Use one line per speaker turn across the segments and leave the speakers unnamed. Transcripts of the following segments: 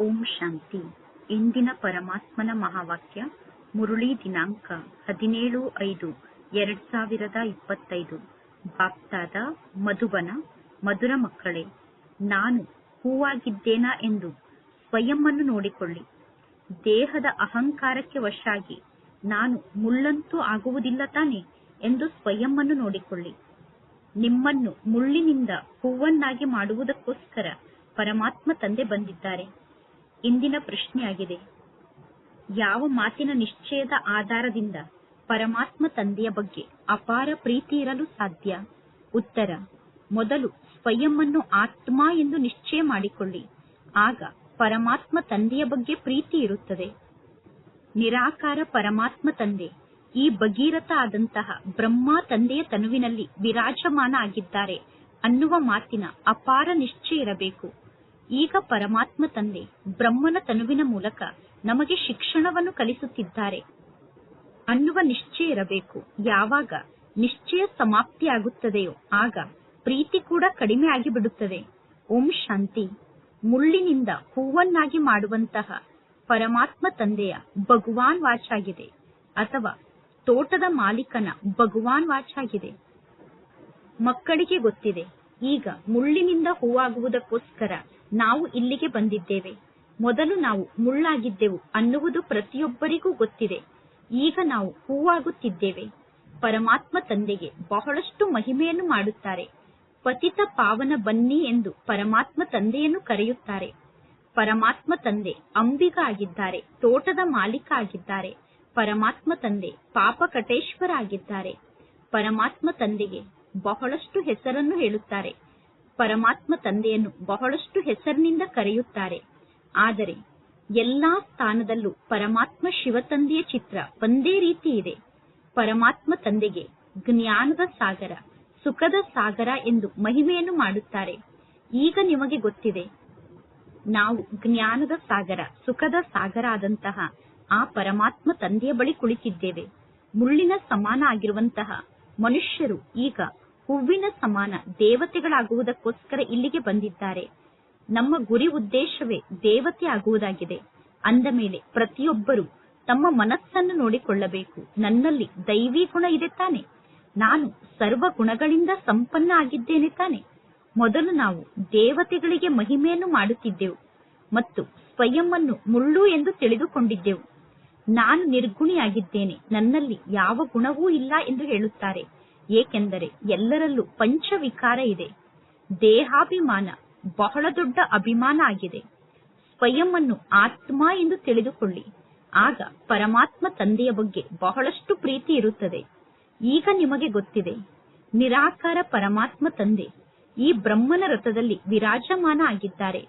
ಓಂ ಶಾಂತಿ. ಇಂದಿನ ಪರಮಾತ್ಮನ ಮಹಾವಾಕ್ಯ, ಮುರುಳಿ ದಿನಾಂಕ ಹದಿನೇಳು ಐದು, ಎರಡ್ ಸಾವಿರದ ಇಪ್ಪತ್ತೈದು. ಬಾಪ್ತಾದ ಮಧುಬನ, ಮಧುರ ಮಕ್ಕಳೇ, ನಾನು ಹೂವಾಗಿದ್ದೇನಾ ಎಂದು ಸ್ವಯಂವನ್ನು ನೋಡಿಕೊಳ್ಳಿ. ದೇಹದ ಅಹಂಕಾರಕ್ಕೆ ವಶಾಗಿ ನಾನು ಮುಳ್ಳಂತೂ ಆಗುವುದಿಲ್ಲ ತಾನೆ ಎಂದು ಸ್ವಯಂವನ್ನು ನೋಡಿಕೊಳ್ಳಿ. ನಿಮ್ಮನ್ನು ಮುಳ್ಳಿನಿಂದ ಹೂವನ್ನಾಗಿ ಮಾಡುವುದಕ್ಕೋಸ್ಕರ ಪರಮಾತ್ಮ ತಂದೆ ಬಂದಿದ್ದಾರೆ. ಇಂದಿನ ಪ್ರಶ್ನೆಯಾಗಿದೆ. ಯಾವ ಮಾತಿನ ನಿಶ್ಚಯದ ಆಧಾರದಿಂದ ಪರಮಾತ್ಮ ತಂದೆಯ ಬಗ್ಗೆ ಅಪಾರ ಪ್ರೀತಿ ಇರಲು ಸಾಧ್ಯ? ಉತ್ತರ, ಮೊದಲು ಸ್ವಯಂವನ್ನು ಆತ್ಮ ಎಂದು ನಿಶ್ಚಯ ಮಾಡಿಕೊಳ್ಳಿ. ಆಗ ಪರಮಾತ್ಮ ತಂದೆಯ ಬಗ್ಗೆ ಪ್ರೀತಿ ಇರುತ್ತದೆ. ನಿರಾಕಾರ ಪರಮಾತ್ಮ ತಂದೆ, ಈ ಭಗೀರಥ ಆದಂತಹ ಬ್ರಹ್ಮ ತಂದೆಯ ತನುವಿನಲ್ಲಿ ವಿರಾಜಮಾನ ಆಗಿದ್ದಾರೆ ಅನ್ನುವ ಮಾತಿನ ಅಪಾರ ನಿಶ್ಚಯ ಇರಬೇಕು. ಈಗ ಪರಮಾತ್ಮ ತಂದೆ ಬ್ರಹ್ಮನ ತನುವಿನ ಮೂಲಕ ನಮಗೆ ಶಿಕ್ಷಣವನ್ನು ಕಲಿಸುತ್ತಿದ್ದಾರೆ. ಅನ್ನುವ ನಿಶ್ಚಯ ಇರಬೇಕು. ಯಾವಾಗ? ನಿಶ್ಚಯ ಸಮಾಪ್ತಿಯಾಗುತ್ತದೆಯೋ ಆಗ ಪ್ರೀತಿ ಕೂಡ ಕಡಿಮೆ ಆಗಿಬಿಡುತ್ತದೆ. ಓಂ ಶಾಂತಿ. ಮುಳ್ಳಿನಿಂದ ಹೂವನ್ನಾಗಿ ಮಾಡುವಂತಹ ಪರಮಾತ್ಮ ತಂದೆಯ ಭಗವಾನ್ ವಾಚಾಗಿದೆ. ಅಥವಾ ತೋಟದ ಮಾಲೀಕನ ಭಗವಾನ್ ವಾಚಾಗಿದೆ. ಮಕ್ಕಳಿಗೆ ಗೊತ್ತಿದೆ. ಈಗ ಮುಳ್ಳಿನಿಂದ ಹೂವಾಗುವುದಕ್ಕೋಸ್ಕರ ನಾವು ಇಲ್ಲಿಗೆ ಬಂದಿದ್ದೇವೆ. ಮೊದಲು ನಾವು ಮುಳ್ಳಾಗಿದ್ದೆವು ಅನ್ನುವುದು ಪ್ರತಿಯೊಬ್ಬರಿಗೂ ಗೊತ್ತಿದೆ. ಈಗ ನಾವು ಹೂವಾಗುತ್ತಿದ್ದೇವೆ. ಪರಮಾತ್ಮ ತಂದೆಗೆ ಬಹಳಷ್ಟು ಮಹಿಮೆಯನ್ನು ಮಾಡುತ್ತಾರೆ. ಪತಿತ ಪಾವನ ಬನ್ನಿ ಎಂದು ಪರಮಾತ್ಮ ತಂದೆಯನ್ನು ಕರೆಯುತ್ತಾರೆ. ಪರಮಾತ್ಮ ತಂದೆ ಅಂಬಿಗ ಆಗಿದ್ದಾರೆ ತೋಟದ ಮಾಲೀಕ ಆಗಿದ್ದಾರೆ ಪರಮಾತ್ಮ ತಂದೆ ಪಾಪ ಕಟೇಶ್ವರ ಆಗಿದ್ದಾರೆ ಪರಮಾತ್ಮ ತಂದೆಗೆ ಬಹಳಷ್ಟು ಹೆಸರನ್ನು ಹೇಳುತ್ತಾರೆ. ಪರಮಾತ್ಮ ತಂದೆಯನ್ನು ಬಹಳಷ್ಟು ಹೆಸರಿನಿಂದ ಕರೆಯುತ್ತಾರೆ. ಆದರೆ ಎಲ್ಲಾ ಸ್ಥಾನದಲ್ಲೂ ಪರಮಾತ್ಮ ಶಿವ ತಂದೆಯ ಚಿತ್ರ ಒಂದೇ ರೀತಿ ಇದೆ. ಪರಮಾತ್ಮ ತಂದೆಗೆ ಜ್ಞಾನದ ಸಾಗರ, ಸುಖದ ಸಾಗರ ಎಂದು ಮಹಿಮೆಯನ್ನು ಮಾಡುತ್ತಾರೆ. ಈಗ ನಿಮಗೆ ಗೊತ್ತಿದೆ, ನಾವು ಜ್ಞಾನದ ಸಾಗರ, ಸುಖದ ಸಾಗರ ಆದಂತಹ ಆ ಪರಮಾತ್ಮ ತಂದೆಯ ಬಳಿ ಕುಳಿತಿದ್ದೇವೆ. ಮುಳ್ಳಿನ ಸಮಾನ ಆಗಿರುವಂತಹ ಮನುಷ್ಯರು ಈಗ ಹೂವಿನ ಸಮಾನ ದೇವತೆಗಳಾಗುವುದಕ್ಕೋಸ್ಕರ ಇಲ್ಲಿಗೆ ಬಂದಿದ್ದಾರೆ. ನಮ್ಮ ಗುರಿ ಉದ್ದೇಶವೇ ದೇವತೆ ಆಗುವುದಾಗಿದೆ. ಅಂದ ಮೇಲೆ ಪ್ರತಿಯೊಬ್ಬರು ತಮ್ಮ ಮನಸ್ಸನ್ನು ನೋಡಿಕೊಳ್ಳಬೇಕು. ನನ್ನಲ್ಲಿ ದೈವಿ ಗುಣ ಇದೆ ತಾನೆ. ನಾನು ಸರ್ವ ಗುಣಗಳಿಂದ ಸಂಪನ್ನ ಆಗಿದ್ದೇನೆ ತಾನೆ. ಮೊದಲು ನಾವು ದೇವತೆಗಳಿಗೆ ಮಹಿಮೆಯನ್ನು ಮಾಡುತ್ತಿದ್ದೆವು ಮತ್ತು ಸ್ವಯಂವನ್ನು ಮುಳ್ಳು ಎಂದು ತಿಳಿದುಕೊಂಡಿದ್ದೆವು. ನಾನು ನಿರ್ಗುಣಿಯಾಗಿದ್ದೇನೆ. ನನ್ನಲ್ಲಿ ಯಾವ ಗುಣವೂ ಇಲ್ಲ ಎಂದು ಹೇಳುತ್ತಾರೆ. ಏಕೆಂದರೆ ಎಲ್ಲರಲ್ಲೂ ಪಂಚವಿಕಾರ ಇದೆ. ದೇಹಾಭಿಮಾನ ಬಹಳ ದೊಡ್ಡ ಅಭಿಮಾನ ಆಗಿದೆ. ಸ್ವಯಂ ಅನ್ನು ಆತ್ಮ ಎಂದು ತಿಳಿದುಕೊಳ್ಳಿ. ಆಗ ಪರಮಾತ್ಮ ತಂದೆಯ ಬಗ್ಗೆ ಬಹಳಷ್ಟು ಪ್ರೀತಿ ಇರುತ್ತದೆ. ಈಗ ನಿಮಗೆ ಗೊತ್ತಿದೆ, ನಿರಾಕಾರ ಪರಮಾತ್ಮ ತಂದೆ ಈ ಬ್ರಹ್ಮನ ರಥದಲ್ಲಿ ವಿರಾಜಮಾನ ಆಗಿದ್ದಾರೆ.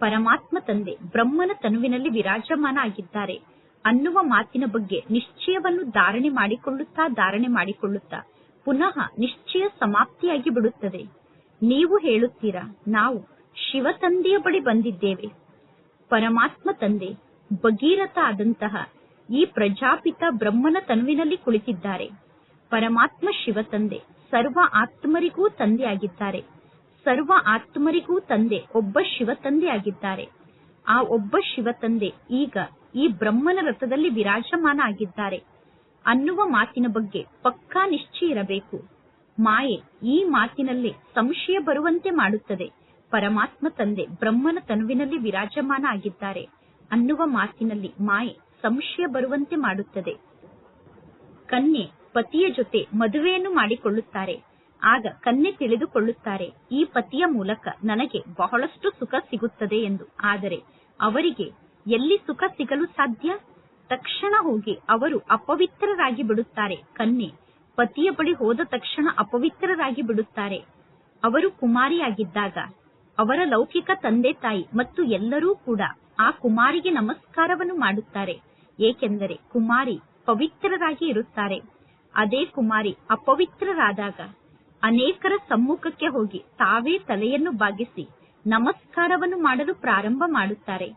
ಪರಮಾತ್ಮ ತಂದೆ ಬ್ರಹ್ಮನ ತನುವಿನಲ್ಲಿ ವಿರಾಜಮಾನ ಆಗಿದ್ದಾರೆ ಅನ್ನುವ ಮಾತಿನ ಬಗ್ಗೆ ನಿಶ್ಚಯವನ್ನು ಧಾರಣೆ ಮಾಡಿಕೊಳ್ಳುತ್ತಾ ಧಾರಣೆ ಮಾಡಿಕೊಳ್ಳುತ್ತಾ ಪುನಃ ನಿಶ್ಚಯ ಸಮಾಪ್ತಿಯಾಗಿ ಬಿಡುತ್ತದೆ. ನೀವು ಹೇಳುತ್ತೀರಾ, ನಾವು ಶಿವ ತಂದೆಯ ಬಳಿ ಬಂದಿದ್ದೇವೆ. ಪರಮಾತ್ಮ ತಂದೆ ಭಗೀರಥ ಆದಂತಹ ಈ ಪ್ರಜಾಪಿತ ಬ್ರಹ್ಮನ ತನುವಿನಲ್ಲಿ ಕುಳಿತಿದ್ದಾರೆ. ಪರಮಾತ್ಮ ಶಿವ ತಂದೆ, ಸರ್ವ ಆತ್ಮರಿಗೂ ತಂದೆಯಾಗಿದ್ದಾರೆ. ಸರ್ವ ಆತ್ಮರಿಗೂ ತಂದೆ, ಒಬ್ಬ ಶಿವ ತಂದೆಯಾಗಿದ್ದಾರೆ. ಆ ಒಬ್ಬ ಶಿವ ತಂದೆ ಈಗ ಈ ಬ್ರಹ್ಮನ ರಥದಲ್ಲಿ ವಿರಾಜಮಾನ ಆಗಿದ್ದಾರೆ. ಅನ್ನುವ ಮಾತಿನ ಬಗ್ಗೆ ಪಕ್ಕಾ ನಿಶ್ಚಯ ಇರಬೇಕು. ಮಾಯೆ ಈ ಮಾತಿನಲ್ಲೇ ಸಂಶಯ ಬರುವಂತೆ ಮಾಡುತ್ತದೆ. ಪರಮಾತ್ಮ ತಂದೆ ಬ್ರಹ್ಮನ ತನುವಿನಲ್ಲಿ ವಿರಾಜಮಾನ ಆಗಿದ್ದಾರೆ. ಅನ್ನುವ ಮಾತಿನಲ್ಲಿ ಮಾಯೆ ಸಂಶಯ ಬರುವಂತೆ ಮಾಡುತ್ತದೆ. ಕನ್ಯೆ ಪತಿಯ ಜೊತೆ ಮದುವೆಯನ್ನು ಮಾಡಿಕೊಳ್ಳುತ್ತಾರೆ. ಆಗ ಕನ್ಯೆ ತಿಳಿದುಕೊಳ್ಳುತ್ತಾರೆ, ಈ ಪತಿಯ ಮೂಲಕ ನನಗೆ ಬಹಳಷ್ಟು ಸುಖ ಸಿಗುತ್ತದೆ ಎಂದು. ಆದರೆ ಅವರಿಗೆ ಎಲ್ಲಿ ಸುಖ ಸಿಗಲು ಸಾಧ್ಯ? ತಕ್ಷಣ ಹೋಗಿ ಅವರು ಅಪವಿತ್ರರಾಗಿ ಬಿಡುತ್ತಾರೆ. ಕನ್ಯೆ, ಪತಿಯ ಬಳಿ ಹೋದ ತಕ್ಷಣ ಅಪವಿತ್ರರಾಗಿ ಬಿಡುತ್ತಾರೆ. ಅವರು ಕುಮಾರಿಯಾಗಿದ್ದಾಗ, ಅವರ ಲೌಕಿಕ ತಂದೆ ತಾಯಿ ಮತ್ತು ಎಲ್ಲರೂ ಕೂಡ ಆ ಕುಮಾರಿಗೆ ನಮಸ್ಕಾರವನ್ನು ಮಾಡುತ್ತಾರೆ. ಏಕೆಂದರೆ ಕುಮಾರಿ ಪವಿತ್ರರಾಗಿ ಇರುತ್ತಾರೆ. ಅದೇ ಕುಮಾರಿ ಅಪವಿತ್ರರಾದಾಗ ಅನೇಕರ ಸಮ್ಮುಖಕ್ಕೆ ಹೋಗಿ ತಾವೇ ತಲೆಯನ್ನು ಬಾಗಿಸಿ ನಮಸ್ಕಾರವನ್ನು ಮಾಡಲು ಪ್ರಾರಂಭ ಮಾಡುತ್ತಾರೆ.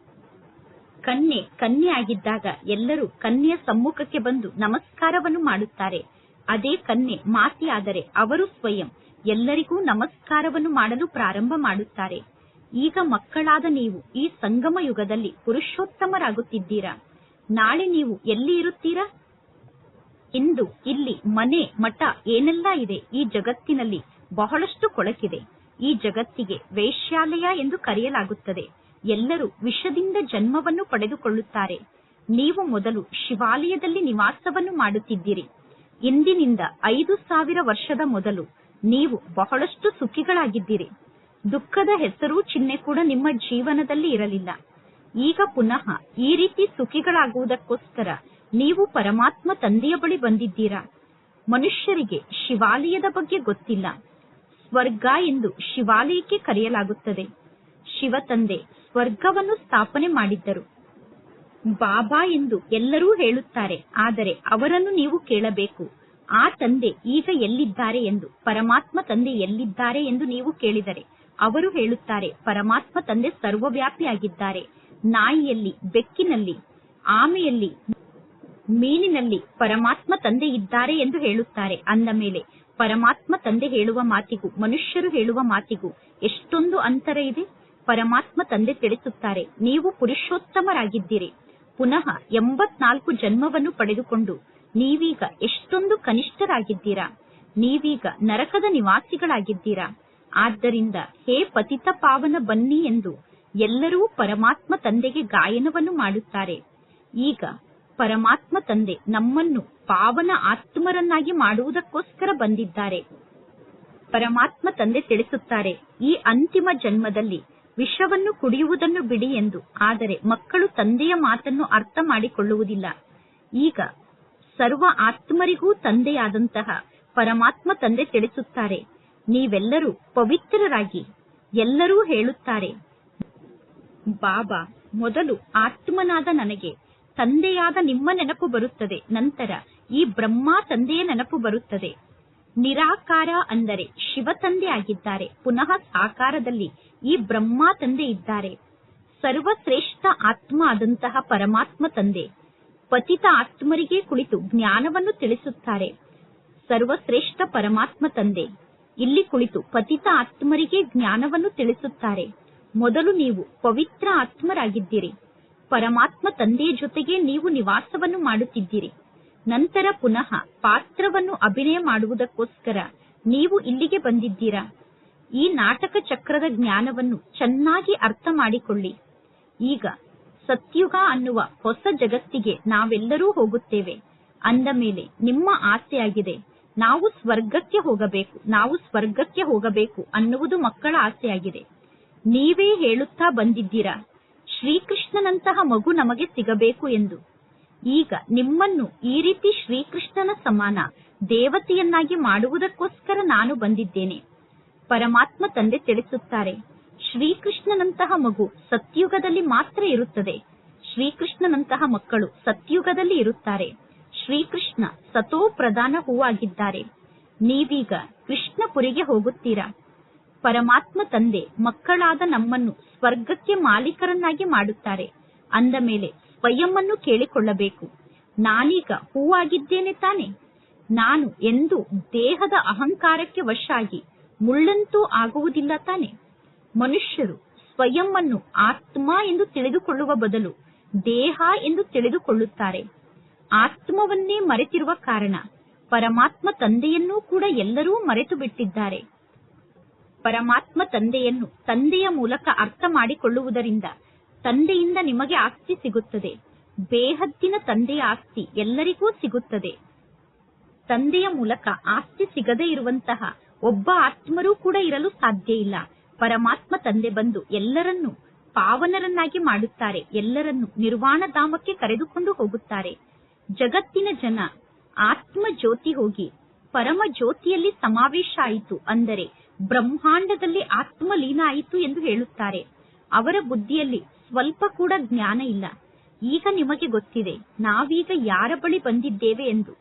ಕನ್ಯೆ ಕನ್ಯೆ ಆಗಿದ್ದಾಗ ಎಲ್ಲರೂ ಕನ್ಯೆಯ ಸಮ್ಮುಖಕ್ಕೆ ಬಂದು ನಮಸ್ಕಾರವನ್ನು ಮಾಡುತ್ತಾರೆ. ಅದೇ ಕನ್ಯೆ ಮಾತೆಯಾದರೆ ಅವರು ಸ್ವಯಂ ಎಲ್ಲರಿಗೂ ನಮಸ್ಕಾರವನ್ನು ಮಾಡಲು ಪ್ರಾರಂಭ ಮಾಡುತ್ತಾರೆ. ಈಗ ಮಕ್ಕಳಾದ ನೀವು ಈ ಸಂಗಮ ಯುಗದಲ್ಲಿ ಪುರುಷೋತ್ತಮರಾಗುತ್ತಿದ್ದೀರಾ. ನಾಳೆ ನೀವು ಎಲ್ಲಿ ಇರುತ್ತೀರಾ? ಇಂದು ಇಲ್ಲಿ ಮನೆ, ಮಠ ಏನೆಲ್ಲ ಇದೆ? ಈ ಜಗತ್ತಿನಲ್ಲಿ ಬಹಳಷ್ಟು ಕೊಳಕಿದೆ. ಈ ಜಗತ್ತಿಗೆ ವೇಶ್ಯಾಲಯ ಎಂದು ಕರೆಯಲಾಗುತ್ತದೆ. ಎಲ್ಲರೂ ವಿಷದಿಂದ ಜನ್ಮವನ್ನು ಪಡೆದುಕೊಳ್ಳುತ್ತಾರೆ. ನೀವು ಮೊದಲು ಶಿವಾಲಯದಲ್ಲಿ ನಿವಾಸವನ್ನು ಮಾಡುತ್ತಿದ್ದೀರಿ. ಇಂದಿನಿಂದ ಐದು ಸಾವಿರ ವರ್ಷದ ಮೊದಲು ನೀವು ಬಹಳಷ್ಟು ಸುಖಿಗಳಾಗಿದ್ದೀರಿ. ದುಃಖದ ಹೆಸರು ಚಿಹ್ನೆ ಕೂಡ ನಿಮ್ಮ ಜೀವನದಲ್ಲಿ ಇರಲಿಲ್ಲ. ಈಗ ಪುನಃ ಈ ರೀತಿ ಸುಖಿಗಳಾಗುವುದಕ್ಕೋಸ್ಕರ ನೀವು ಪರಮಾತ್ಮ ತಂದೆಯ ಬಳಿ ಬಂದಿದ್ದೀರಾ? ಮನುಷ್ಯರಿಗೆ ಶಿವಾಲಯದ ಬಗ್ಗೆ ಗೊತ್ತಿಲ್ಲ. ಸ್ವರ್ಗ ಎಂದು ಶಿವಾಲಯಕ್ಕೆ ಕರೆಯಲಾಗುತ್ತದೆ. ಶಿವ ತಂದೆ ಸ್ವರ್ಗವನ್ನು ಸ್ಥಾಪನೆ ಮಾಡಿದ್ದರು. ಬಾಬಾ ಎಂದು ಎಲ್ಲರೂ ಹೇಳುತ್ತಾರೆ, ಆದರೆ ಅವರನ್ನು ನೀವು ಕೇಳಬೇಕು. ಆ ತಂದೆ ಈಗ ಎಲ್ಲಿದ್ದಾರೆ ಎಂದು, ಪರಮಾತ್ಮ ತಂದೆ ಎಲ್ಲಿದ್ದಾರೆ ಎಂದು ನೀವು ಕೇಳಿದರೆ, ಅವರು ಹೇಳುತ್ತಾರೆ, ಪರಮಾತ್ಮ ತಂದೆ ಸರ್ವವ್ಯಾಪಿಯಾಗಿದ್ದಾರೆ. ನಾಯಿಯಲ್ಲಿ, ಬೆಕ್ಕಿನಲ್ಲಿ, ಆಮೆಯಲ್ಲಿ, ಮೀನಿನಲ್ಲಿ ಪರಮಾತ್ಮ ತಂದೆ ಇದ್ದಾರೆ ಎಂದು ಹೇಳುತ್ತಾರೆ. ಅಂದ ಮೇಲೆ, ಪರಮಾತ್ಮ ತಂದೆ ಹೇಳುವ ಮಾತಿಗೂ, ಮನುಷ್ಯರು ಹೇಳುವ ಮಾತಿಗೂ ಎಷ್ಟೊಂದು ಅಂತರ ಇದೆ. ಪರಮಾತ್ಮ ತಂದೆ ತಿಳಿಸುತ್ತಾರೆ, ನೀವು ಪುರುಷೋತ್ತಮರಾಗಿದ್ದೀರಿ. ಪುನಃ ಎಂಬತ್ನಾಲ್ಕು ಜನ್ಮವನ್ನು ಪಡೆದುಕೊಂಡು ನೀವೀಗ ಎಷ್ಟೊಂದು ಕನಿಷ್ಠರಾಗಿದ್ದೀರಾ? ನೀವೀಗ ನರಕದ ನಿವಾಸಿಗಳಾಗಿದ್ದೀರಾ? ಆದ್ದರಿಂದ ಹೇ ಪತಿತ ಪಾವನ ಬನ್ನಿ ಎಂದು ಎಲ್ಲರೂ ಪರಮಾತ್ಮ ತಂದೆಗೆ ಗಾಯನವನ್ನು ಮಾಡುತ್ತಾರೆ. ಈಗ ಪರಮಾತ್ಮ ತಂದೆ ನಮ್ಮನ್ನು ಪಾವನ ಆತ್ಮರನ್ನಾಗಿ ಮಾಡುವುದಕ್ಕೋಸ್ಕರ ಬಂದಿದ್ದಾರೆ. ಪರಮಾತ್ಮ ತಂದೆ ತಿಳಿಸುತ್ತಾರೆ, ಈ ಅಂತಿಮ ಜನ್ಮದಲ್ಲಿ ವಿಷವನ್ನು ಕುಡಿಯುವುದನ್ನು ಬಿಡಿ ಎಂದು. ಆದರೆ ಮಕ್ಕಳು ತಂದೆಯ ಮಾತನ್ನು ಅರ್ಥ ಮಾಡಿಕೊಳ್ಳುವುದಿಲ್ಲ. ಈಗ ಸರ್ವ ಆತ್ಮರಿಗೂ ತಂದೆಯಾದಂತಹ ಪರಮಾತ್ಮ ತಂದೆ ತಿಳಿಸುತ್ತಾರೆ. ನೀವೆಲ್ಲರೂ ಪವಿತ್ರರಾಗಿ ಎಲ್ಲರೂ ಹೇಳುತ್ತಾರೆ, ಬಾಬಾ, ಮೊದಲು ಆತ್ಮನಾದ ನನಗೆ ತಂದೆಯಾದ ನಿಮ್ಮ ನೆನಪು ಬರುತ್ತದೆ. ನಂತರ ಈ ಬ್ರಹ್ಮ ತಂದೆಯ ನೆನಪು ಬರುತ್ತದೆ. ನಿರಾಕಾರ ಅಂದರೆ ಶಿವ ತಂದೆ ಆಗಿದ್ದಾರೆ ಪುನಃ ಸಾಕಾರದಲ್ಲಿ ಈ ಬ್ರಹ್ಮ ತಂದೆ ಇದ್ದಾರೆ. ಸರ್ವಶ್ರೇಷ್ಠ ಆತ್ಮ ಆದಂತಹ ಪರಮಾತ್ಮ ತಂದೆ. ಪತಿತ ಆತ್ಮರಿಗೆ ಕುಳಿತು ಜ್ಞಾನವನ್ನು ತಿಳಿಸುತ್ತಾರೆ. ಸರ್ವಶ್ರೇಷ್ಠ ಪರಮಾತ್ಮ ತಂದೆ. ಇಲ್ಲಿ ಕುಳಿತು ಪತಿತ ಆತ್ಮರಿಗೆ ಜ್ಞಾನವನ್ನು ತಿಳಿಸುತ್ತಾರೆ. ಮೊದಲು ನೀವು ಪವಿತ್ರ ಆತ್ಮರಾಗಿದ್ದೀರಿ. ಪರಮಾತ್ಮ ತಂದೆಯ ಜೊತೆಗೆ ನೀವು ನಿವಾಸವನ್ನು ಮಾಡುತ್ತಿದ್ದೀರಿ. ನಂತರ ಪುನಃ ಪಾತ್ರವನ್ನು ಅಭಿನಯ ಮಾಡುವುದಕ್ಕೋಸ್ಕರ ನೀವು ಇಲ್ಲಿಗೆ ಬಂದಿದ್ದೀರಾ? ಈ ನಾಟಕ ಚಕ್ರದ ಜ್ಞಾನವನ್ನು ಚೆನ್ನಾಗಿ ಅರ್ಥ ಮಾಡಿಕೊಳ್ಳಿ. ಈಗ ಸತ್ಯುಗ ಅನ್ನುವ ಹೊಸ ಜಗತ್ತಿಗೆ ನಾವೆಲ್ಲರೂ ಹೋಗುತ್ತೇವೆ. ಅಂದ ಮೇಲೆ ನಿಮ್ಮ ಆಸೆಯಾಗಿದೆ. ನಾವು ಸ್ವರ್ಗಕ್ಕೆ ಹೋಗಬೇಕು. ನಾವು ಸ್ವರ್ಗಕ್ಕೆ ಹೋಗಬೇಕು ಅನ್ನುವುದು ಮಕ್ಕಳ ಆಸೆಯಾಗಿದೆ. ನೀವೇ ಹೇಳುತ್ತಾ ಬಂದಿದ್ದೀರಾ? ಶ್ರೀಕೃಷ್ಣನಂತಹ ಮಗು ನಮಗೆ ಸಿಗಬೇಕು ಎಂದು. ಈಗ ನಿಮ್ಮನ್ನು ಈ ರೀತಿ ಶ್ರೀಕೃಷ್ಣನ ಸಮಾನ ದೇವತೆಯನ್ನಾಗಿ ಮಾಡುವುದಕ್ಕೋಸ್ಕರ ನಾನು ಬಂದಿದ್ದೇನೆ. ಪರಮಾತ್ಮ ತಂದೆ ತಿಳಿಸುತ್ತಾರೆ. ಶ್ರೀಕೃಷ್ಣನಂತಹ ಮಗು ಸತ್ಯುಗದಲ್ಲಿ ಮಾತ್ರ ಇರುತ್ತದೆ. ಶ್ರೀಕೃಷ್ಣನಂತಹ ಮಕ್ಕಳು ಸತ್ಯುಗದಲ್ಲಿ ಇರುತ್ತಾರೆ. ಶ್ರೀಕೃಷ್ಣ ಸತೋ ಪ್ರಧಾನ ಹೂವಾಗಿದ್ದಾರೆ. ನೀವೀಗ ಕೃಷ್ಣಪುರಿಗೆ ಹೋಗುತ್ತೀರಾ? ಪರಮಾತ್ಮ ತಂದೆ ಮಕ್ಕಳಾದ ನಮ್ಮನ್ನು ಸ್ವರ್ಗಕ್ಕೆ ಮಾಲೀಕರನ್ನಾಗಿ ಮಾಡುತ್ತಾರೆ. ಅಂದ ಮೇಲೆ ಸ್ವಯಂವನ್ನು ಕೇಳಿಕೊಳ್ಳಬೇಕು. ನಾನೀಗ ಹೂವಾಗಿದ್ದೇನೆ ತಾನೆ. ನಾನು ಎಂದು ದೇಹದ ಅಹಂಕಾರಕ್ಕೆ ವಶ ಆಗಿ ಮುಳ್ಳಂತೂ ಆಗುವುದಿಲ್ಲ ತಾನೆ. ಮನುಷ್ಯರು ಸ್ವಯಂವನ್ನು ಆತ್ಮ ಎಂದು ತಿಳಿದುಕೊಳ್ಳುವ ಬದಲು ದೇಹ ಎಂದು ತಿಳಿದುಕೊಳ್ಳುತ್ತಾರೆ. ಆತ್ಮವನ್ನೇ ಮರೆತಿರುವ ಕಾರಣ ಪರಮಾತ್ಮ ತಂದೆಯನ್ನೂ ಕೂಡ ಎಲ್ಲರೂ ಮರೆತು ಬಿಟ್ಟಿದ್ದಾರೆ ಪರಮಾತ್ಮ ತಂದೆಯನ್ನು ತಂದೆಯ ಮೂಲಕ ಅರ್ಥ ಮಾಡಿಕೊಳ್ಳುವುದರಿಂದ ತಂದೆಯಿಂದ ನಿಮಗೆ ಆಸ್ತಿ ಸಿಗುತ್ತದೆ. ಬೇಹದ್ದಿನ ತಂದೆಯ ಆಸ್ತಿ ಎಲ್ಲರಿಗೂ ಸಿಗುತ್ತದೆ. ತಂದೆಯ ಮೂಲಕ ಆಸ್ತಿ ಸಿಗದೇ ಇರುವಂತಹ ಒಬ್ಬ ಆತ್ಮರೂ ಕೂಡ ಇರಲು ಸಾಧ್ಯ ಇಲ್ಲ. ಪರಮಾತ್ಮ ತಂದೆ ಬಂದು ಎಲ್ಲರನ್ನೂ, ಪಾವನರನ್ನಾಗಿ ಮಾಡುತ್ತಾರೆ. ಎಲ್ಲರನ್ನು ನಿರ್ವಾಣ ಧಾಮಕ್ಕೆ ಕರೆದುಕೊಂಡು ಹೋಗುತ್ತಾರೆ. ಜಗತ್ತಿನ ಜನ ಆತ್ಮ ಜ್ಯೋತಿ ಹೋಗಿ ಪರಮ ಜ್ಯೋತಿಯಲ್ಲಿ ಸಮಾವೇಶ ಆಯಿತು ಅಂದರೆ ಬ್ರಹ್ಮಾಂಡದಲ್ಲಿ ಆತ್ಮ ಲೀನ ಆಯಿತು ಎಂದು ಹೇಳುತ್ತಾರೆ. ಅವರ ಬುದ್ಧಿಯಲ್ಲಿ ಸ್ವಲ್ಪ ಕೂಡ ಜ್ಞಾನ ಇಲ್ಲ. ಈಗ ನಿಮಗೆ ಗೊತ್ತಿದೆ, ನಾವೀಗ ಯಾರ ಬಳಿ ಬಂದಿದ್ದೇವೆ ಎಂದು.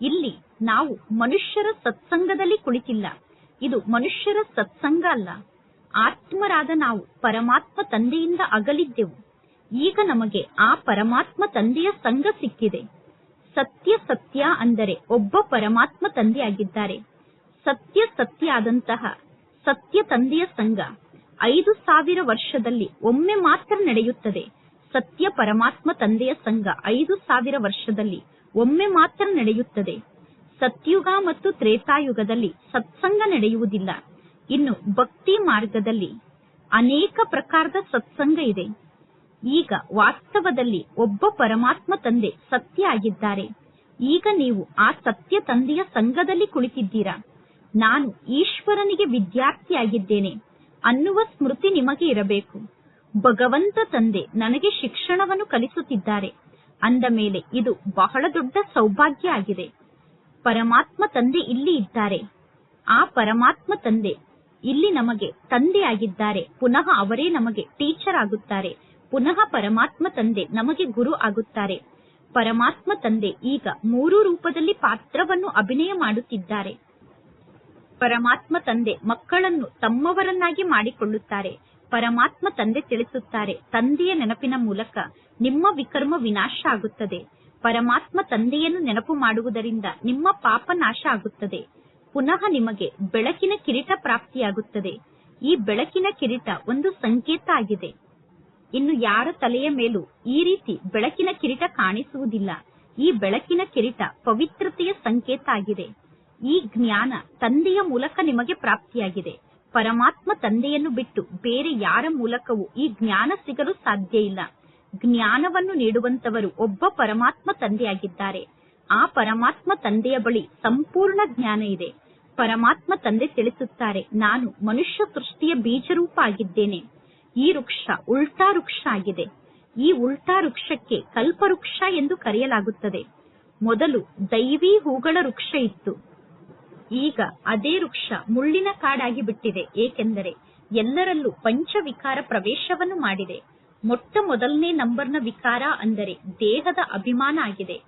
ಇಲ್ಲಿ ನಾವು ಮನುಷ್ಯರ ಸತ್ಸಂಗದಲ್ಲಿ ಕುಳಿತಿಲ್ಲ. ಇದು ಮನುಷ್ಯರ ಸತ್ಸಂಗ ಅಲ್ಲ. ಆತ್ಮರಾದ ನಾವು ಪರಮಾತ್ಮ ತಂದೆಯಿಂದ ಅಗಲಿದ್ದೆವು. ಈಗ ನಮಗೆ ಆ ಪರಮಾತ್ಮ ತಂದೆಯ ಸಂಘ ಸಿಕ್ಕಿದೆ. ಸತ್ಯ ಸತ್ಯ ಅಂದರೆ ಒಬ್ಬ ಪರಮಾತ್ಮ ತಂದೆಯಾಗಿದ್ದಾರೆ. ಸತ್ಯ ಸತ್ಯ ಆದಂತಹ ಸತ್ಯ ತಂದೆಯ ಸಂಘ ಐದು ಸಾವಿರ ವರ್ಷದಲ್ಲಿ ಒಮ್ಮೆ ಮಾತ್ರ ನಡೆಯುತ್ತದೆ. ಸತ್ಯ ಪರಮಾತ್ಮ ತಂದೆಯ ಸಂಘ ಐದು ಸಾವಿರ ವರ್ಷದಲ್ಲಿ ಒಮ್ಮೆ ಮಾತ್ರ ನಡೆಯುತ್ತದೆ. ಸತ್ಯುಗ ಮತ್ತು ತ್ರೇತಾಯುಗದಲ್ಲಿ ಸತ್ಸಂಗ ನಡೆಯುವುದಿಲ್ಲ. ಇನ್ನು ಭಕ್ತಿ ಮಾರ್ಗದಲ್ಲಿ ಅನೇಕ ಪ್ರಕಾರದ ಸತ್ಸಂಗ ಇದೆ. ಈಗ ವಾಸ್ತವದಲ್ಲಿ ಒಬ್ಬ ಪರಮಾತ್ಮ ತಂದೆ ಸತ್ಯ ಆಗಿದ್ದಾರೆ. ಈಗ ನೀವು ಆ ಸತ್ಯ ತಂದೆಯ ಸಂಘದಲ್ಲಿ ಕುಳಿತಿದ್ದೀರಾ? ನಾನು ಈಶ್ವರನಿಗೆ ವಿದ್ಯಾರ್ಥಿಯಾಗಿದ್ದೇನೆ. ಅನ್ನುವ ಸ್ಮೃತಿ ನಿಮಗೆ ಇರಬೇಕು. ಭಗವಂತ ತಂದೆ ನನಗೆ ಶಿಕ್ಷಣವನ್ನು ಕಲಿಸುತ್ತಿದ್ದಾರೆ. ಅಂದ ಮೇಲೆ ಇದು ಬಹಳ ದೊಡ್ಡ ಸೌಭಾಗ್ಯ ಆಗಿದೆ. ಪರಮಾತ್ಮ ತಂದೆ ಇಲ್ಲಿ ಇದ್ದಾರೆ. ಆ ಪರಮಾತ್ಮ ತಂದೆ ಇಲ್ಲಿ ನಮಗೆ ತಂದೆಯಾಗಿದ್ದಾರೆ. ಪುನಃ ಅವರೇ ನಮಗೆ ಟೀಚರ್ ಆಗುತ್ತಾರೆ. ಪುನಃ ಪರಮಾತ್ಮ ತಂದೆ ನಮಗೆ ಗುರು ಆಗುತ್ತಾರೆ. ಪರಮಾತ್ಮ ತಂದೆ ಈಗ ಮೂರು ರೂಪದಲ್ಲಿ ಪಾತ್ರವನ್ನು ಅಭಿನಯ ಮಾಡುತ್ತಿದ್ದಾರೆ. ಪರಮಾತ್ಮ ತಂದೆ ಮಕ್ಕಳನ್ನು ತಮ್ಮವರನ್ನಾಗಿ ಮಾಡಿಕೊಳ್ಳುತ್ತಾರೆ. ಪರಮಾತ್ಮ ತಂದೆ ತಿಳಿಸುತ್ತಾರೆ. ತಂದೆಯ ನೆನಪಿನ ಮೂಲಕ ನಿಮ್ಮ ವಿಕರ್ಮ ವಿನಾಶ ಆಗುತ್ತದೆ. ಪರಮಾತ್ಮ ತಂದೆಯನ್ನು ನೆನಪು ಮಾಡುವುದರಿಂದ ನಿಮ್ಮ ಪಾಪ ನಾಶ ಆಗುತ್ತದೆ. ಪುನಃ ನಿಮಗೆ ಬೆಳಕಿನ ಕಿರೀಟ ಪ್ರಾಪ್ತಿಯಾಗುತ್ತದೆ. ಈ ಬೆಳಕಿನ ಕಿರೀಟ ಒಂದು ಸಂಕೇತ ಆಗಿದೆ. ಇನ್ನು ಯಾರ ತಲೆಯ ಮೇಲೂ ಈ ರೀತಿ ಬೆಳಕಿನ ಕಿರೀಟ ಕಾಣಿಸುವುದಿಲ್ಲ. ಈ ಬೆಳಕಿನ ಕಿರೀಟ ಪವಿತ್ರತೆಯ ಸಂಕೇತ ಆಗಿದೆ. ಈ ಜ್ಞಾನ ತಂದೆಯ ಮೂಲಕ ನಿಮಗೆ ಪ್ರಾಪ್ತಿಯಾಗಿದೆ. ಪರಮಾತ್ಮ ತಂದೆಯನ್ನು ಬಿಟ್ಟು ಬೇರೆ ಯಾರ ಮೂಲಕವೂ ಈ ಜ್ಞಾನ ಸಿಗಲು ಸಾಧ್ಯ ಇಲ್ಲ. ಜ್ಞಾನವನ್ನು ನೀಡುವಂತವರು ಒಬ್ಬ ಪರಮಾತ್ಮ ತಂದೆಯಾಗಿದ್ದಾರೆ. ಆ ಪರಮಾತ್ಮ ತಂದೆಯ ಬಳಿ ಸಂಪೂರ್ಣ ಜ್ಞಾನ ಇದೆ. ಪರಮಾತ್ಮ ತಂದೆ ತಿಳಿಸುತ್ತಾರೆ, ನಾನು ಮನುಷ್ಯ ಸೃಷ್ಟಿಯ ಬೀಜರೂಪ ಆಗಿದ್ದೇನೆ ಈ ವೃಕ್ಷ ಉಲ್ಟಾ ವೃಕ್ಷ ಆಗಿದೆ. ಈ ಉಲ್ಟಾ ವೃಕ್ಷಕ್ಕೆ ಕಲ್ಪವೃಕ್ಷ ಎಂದು ಕರೆಯಲಾಗುತ್ತದೆ. ಮೊದಲು ದೈವಿ ಹೂಗಳ ವೃಕ್ಷ ಇತ್ತು. ಈಗ ಅದೇ ವೃಕ್ಷ ಮುಳ್ಳಿನ ಕಾಡಾಗಿ ಬಿಟ್ಟಿದೆ. ಏಕೆಂದರೆ ಎಲ್ಲರಲ್ಲೂ ಪಂಚವಿಕಾರ ಪ್ರವೇಶವನ್ನು ಮಾಡಿದೆ. ಮೊಟ್ಟ ಮೊದಲನೇ ನಂಬರ್ನ ವಿಕಾರ ಅಂದರೆ ದೇಹದ ಅಭಿಮಾನ ಆಗಿದೆ.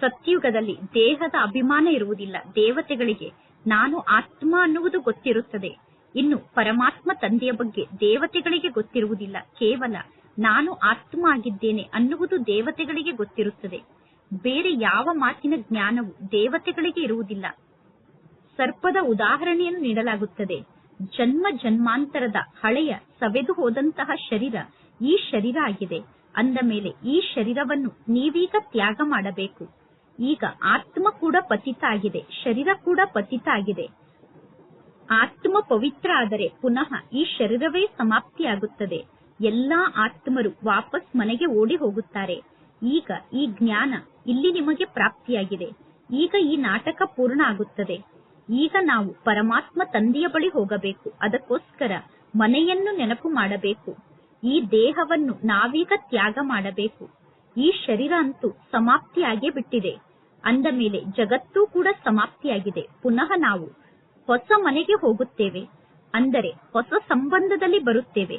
ಸತ್ಯುಗದಲ್ಲಿ ದೇಹದ ಅಭಿಮಾನ ಇರುವುದಿಲ್ಲ. ದೇವತೆಗಳಿಗೆ ನಾನು ಆತ್ಮ ಅನ್ನುವುದು ಗೊತ್ತಿರುತ್ತದೆ. ಇನ್ನು ಪರಮಾತ್ಮ ತಂದೆಯ ಬಗ್ಗೆ ದೇವತೆಗಳಿಗೆ ಗೊತ್ತಿರುವುದಿಲ್ಲ. ಕೇವಲ ನಾನು ಆತ್ಮ ಆಗಿದ್ದೇನೆ ಅನ್ನುವುದು ದೇವತೆಗಳಿಗೆ ಗೊತ್ತಿರುತ್ತದೆ. ಬೇರೆ ಯಾವ ಮಾತಿನ ಜ್ಞಾನವು ದೇವತೆಗಳಿಗೆ ಇರುವುದಿಲ್ಲ. ಸರ್ಪದ ಉದಾಹರಣೆಯನ್ನು ನೀಡಲಾಗುತ್ತದೆ. ಜನ್ಮ ಜನ್ಮಾಂತರದ ಹಳೆಯ ಸವೆದು ಹೋದಂತಹ ಶರೀರ ಈ ಶರೀರ ಆಗಿದೆ. ಅಂದ ಮೇಲೆ ಈ ಶರೀರವನ್ನು ನೀವೀಗ ತ್ಯಾಗ ಮಾಡಬೇಕು. ಈಗ ಆತ್ಮ ಕೂಡ ಪತಿತ ಆಗಿದೆ. ಶರೀರ ಕೂಡ ಪತಿತ ಆಗಿದೆ. ಆತ್ಮ ಪವಿತ್ರ ಆದರೆ ಪುನಃ ಈ ಶರೀರವೇ ಸಮಾಪ್ತಿಯಾಗುತ್ತದೆ. ಎಲ್ಲಾ ಆತ್ಮರು ವಾಪಸ್ ಮನೆಗೆ ಓಡಿ ಹೋಗುತ್ತಾರೆ. ಈಗ ಈ ಜ್ಞಾನ ಇಲ್ಲಿ ನಿಮಗೆ ಪ್ರಾಪ್ತಿಯಾಗಿದೆ. ಈಗ ಈ ನಾಟಕ ಪೂರ್ಣ ಆಗುತ್ತದೆ. ಈಗ ನಾವು ಪರಮಾತ್ಮ ತಂದೆಯ ಬಳಿ ಹೋಗಬೇಕು. ಅದಕ್ಕೋಸ್ಕರ ಮನೆಯನ್ನು ನೆನಪು ಮಾಡಬೇಕು. ಈ ದೇಹವನ್ನು ನಾವೀಗ ತ್ಯಾಗ ಮಾಡಬೇಕು. ಈ ಶರೀರ ಅಂತೂ ಸಮಾಪ್ತಿಯಾಗೇ ಬಿಟ್ಟಿದೆ. ಅಂದ ಮೇಲೆ ಜಗತ್ತೂ ಕೂಡ ಸಮಾಪ್ತಿಯಾಗಿದೆ. ಪುನಃ ನಾವು ಹೊಸ ಮನೆಗೆ ಹೋಗುತ್ತೇವೆ. ಅಂದರೆ ಹೊಸ ಸಂಬಂಧದಲ್ಲಿ ಬರುತ್ತೇವೆ.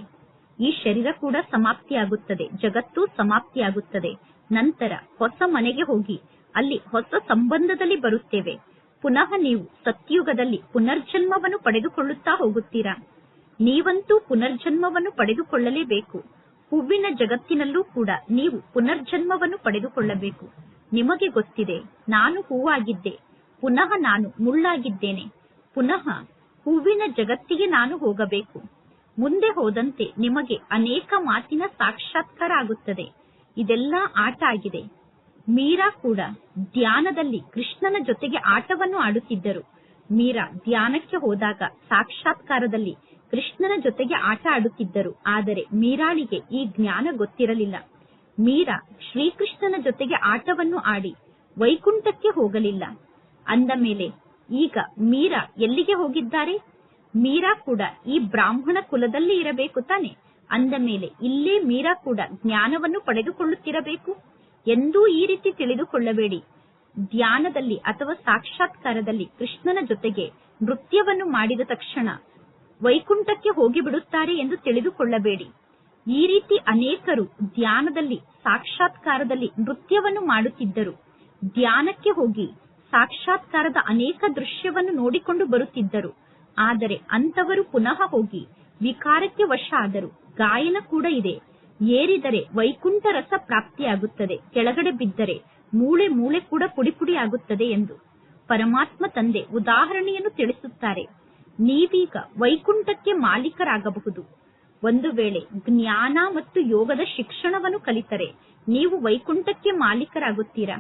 ಈ ಶರೀರ ಕೂಡ ಸಮಾಪ್ತಿಯಾಗುತ್ತದೆ. ಜಗತ್ತು ಸಮಾಪ್ತಿಯಾಗುತ್ತದೆ. ನಂತರ ಹೊಸ ಮನೆಗೆ ಹೋಗಿ ಅಲ್ಲಿ ಹೊಸ ಸಂಬಂಧದಲ್ಲಿ ಬರುತ್ತೇವೆ. ಪುನಃ ನೀವು ಸತ್ಯುಗದಲ್ಲಿ ಪುನರ್ಜನ್ಮವನ್ನು ಪಡೆದುಕೊಳ್ಳುತ್ತಾ ಹೋಗುತ್ತೀರಾ? ನೀವಂತೂ ಪುನರ್ಜನ್ಮವನ್ನು ಪಡೆದುಕೊಳ್ಳಲೇಬೇಕು. ಹೂವಿನ ಜಗತ್ತಿನಲ್ಲೂ ಕೂಡ ನೀವು ಪುನರ್ಜನ್ಮವನ್ನು ಪಡೆದುಕೊಳ್ಳಬೇಕು. ನಿಮಗೆ ಗೊತ್ತಿದೆ, ನಾನು ಹೂವಾಗಿದ್ದೆ, ಪುನಃ ನಾನು ಮುಳ್ಳಾಗಿದ್ದೇನೆ, ಪುನಃ ಹೂವಿನ ಜಗತ್ತಿಗೆ ನಾನು ಹೋಗಬೇಕು. ಮುಂದೆ ಹೋದಂತೆ ನಿಮಗೆ ಅನೇಕ ಮಾತಿನ ಸಾಕ್ಷಾತ್ಕಾರ ಆಗುತ್ತದೆ ಇದೆಲ್ಲ ಆಟ ಆಗಿದೆ. ಮೀರಾ ಕೂಡ ಧ್ಯಾನದಲ್ಲಿ ಕೃಷ್ಣನ ಜೊತೆಗೆ ಆಟವನ್ನು ಆಡುತ್ತಿದ್ದರು. ಮೀರಾ ಧ್ಯಾನಕ್ಕೆ ಹೋದಾಗ ಸಾಕ್ಷಾತ್ಕಾರದಲ್ಲಿ ಕೃಷ್ಣನ ಜೊತೆಗೆ ಆಟ ಆಡುತ್ತಿದ್ದರು. ಆದರೆ ಮೀರಾಳಿಗೆ ಈ ಜ್ಞಾನ ಗೊತ್ತಿರಲಿಲ್ಲ. ಮೀರಾ ಶ್ರೀಕೃಷ್ಣನ ಜೊತೆಗೆ ಆಟವನ್ನು ಆಡಿ ವೈಕುಂಠಕ್ಕೆ ಹೋಗಲಿಲ್ಲ. ಅಂದ ಮೇಲೆ, ಈಗ ಮೀರಾ ಎಲ್ಲಿಗೆ ಹೋಗಿದ್ದಾರೆ? ಮೀರಾ ಕೂಡ ಈ ಬ್ರಾಹ್ಮಣ ಕುಲದಲ್ಲಿ ಇರಬೇಕು ತಾನೆ? ಅಂದ ಮೇಲೆ, ಇಲ್ಲೇ ಮೀರಾ ಕೂಡ ಜ್ಞಾನವನ್ನು ಪಡೆದುಕೊಳ್ಳುತ್ತಿರಬೇಕು? ಎಂದೂ ಈ ರೀತಿ ತಿಳಿದುಕೊಳ್ಳಬೇಡಿ. ಧ್ಯಾನದಲ್ಲಿ ಅಥವಾ ಸಾಕ್ಷಾತ್ಕಾರದಲ್ಲಿ ಕೃಷ್ಣನ ಜೊತೆಗೆ ನೃತ್ಯವನ್ನು ಮಾಡಿದ ತಕ್ಷಣ ವೈಕುಂಠಕ್ಕೆ ಹೋಗಿಬಿಡುತ್ತಾರೆ ಎಂದು ತಿಳಿದುಕೊಳ್ಳಬೇಡಿ. ಈ ರೀತಿ ಅನೇಕರು ಧ್ಯಾನದಲ್ಲಿ, ಸಾಕ್ಷಾತ್ಕಾರದಲ್ಲಿ ನೃತ್ಯವನ್ನು ಮಾಡುತ್ತಿದ್ದರು. ಧ್ಯಾನಕ್ಕೆ ಹೋಗಿ ಸಾಕ್ಷಾತ್ಕಾರದ ಅನೇಕ ದೃಶ್ಯವನ್ನು ನೋಡಿಕೊಂಡು ಬರುತ್ತಿದ್ದರು. ಆದರೆ ಅಂತವರು ಪುನಃ ಹೋಗಿ ವಿಕಾರಕ್ಕೆ ವಶ ಆದರು. ಗಾಯನ ಕೂಡ ಇದೆ. ಏರಿದರೆ ವೈಕುಂಠ ರಸ ಪ್ರಾಪ್ತಿಯಾಗುತ್ತದೆ. ಕೆಳಗಡೆ ಬಿದ್ದರೆ ಮೂಳೆ ಮೂಳೆ ಕೂಡ ಪುಡಿ ಪುಡಿ ಆಗುತ್ತದೆ ಎಂದು ಪರಮಾತ್ಮ ತಂದೆ ಉದಾಹರಣೆಯನ್ನು ತಿಳಿಸುತ್ತಾರೆ. ನೀವೀಗ ವೈಕುಂಠಕ್ಕೆ ಮಾಲೀಕರಾಗಬಹುದು. ಒಂದು ವೇಳೆ ಜ್ಞಾನ ಮತ್ತು ಯೋಗದ ಶಿಕ್ಷಣವನ್ನು ಕಲಿತರೆ ನೀವು ವೈಕುಂಠಕ್ಕೆ ಮಾಲೀಕರಾಗುತ್ತೀರಾ?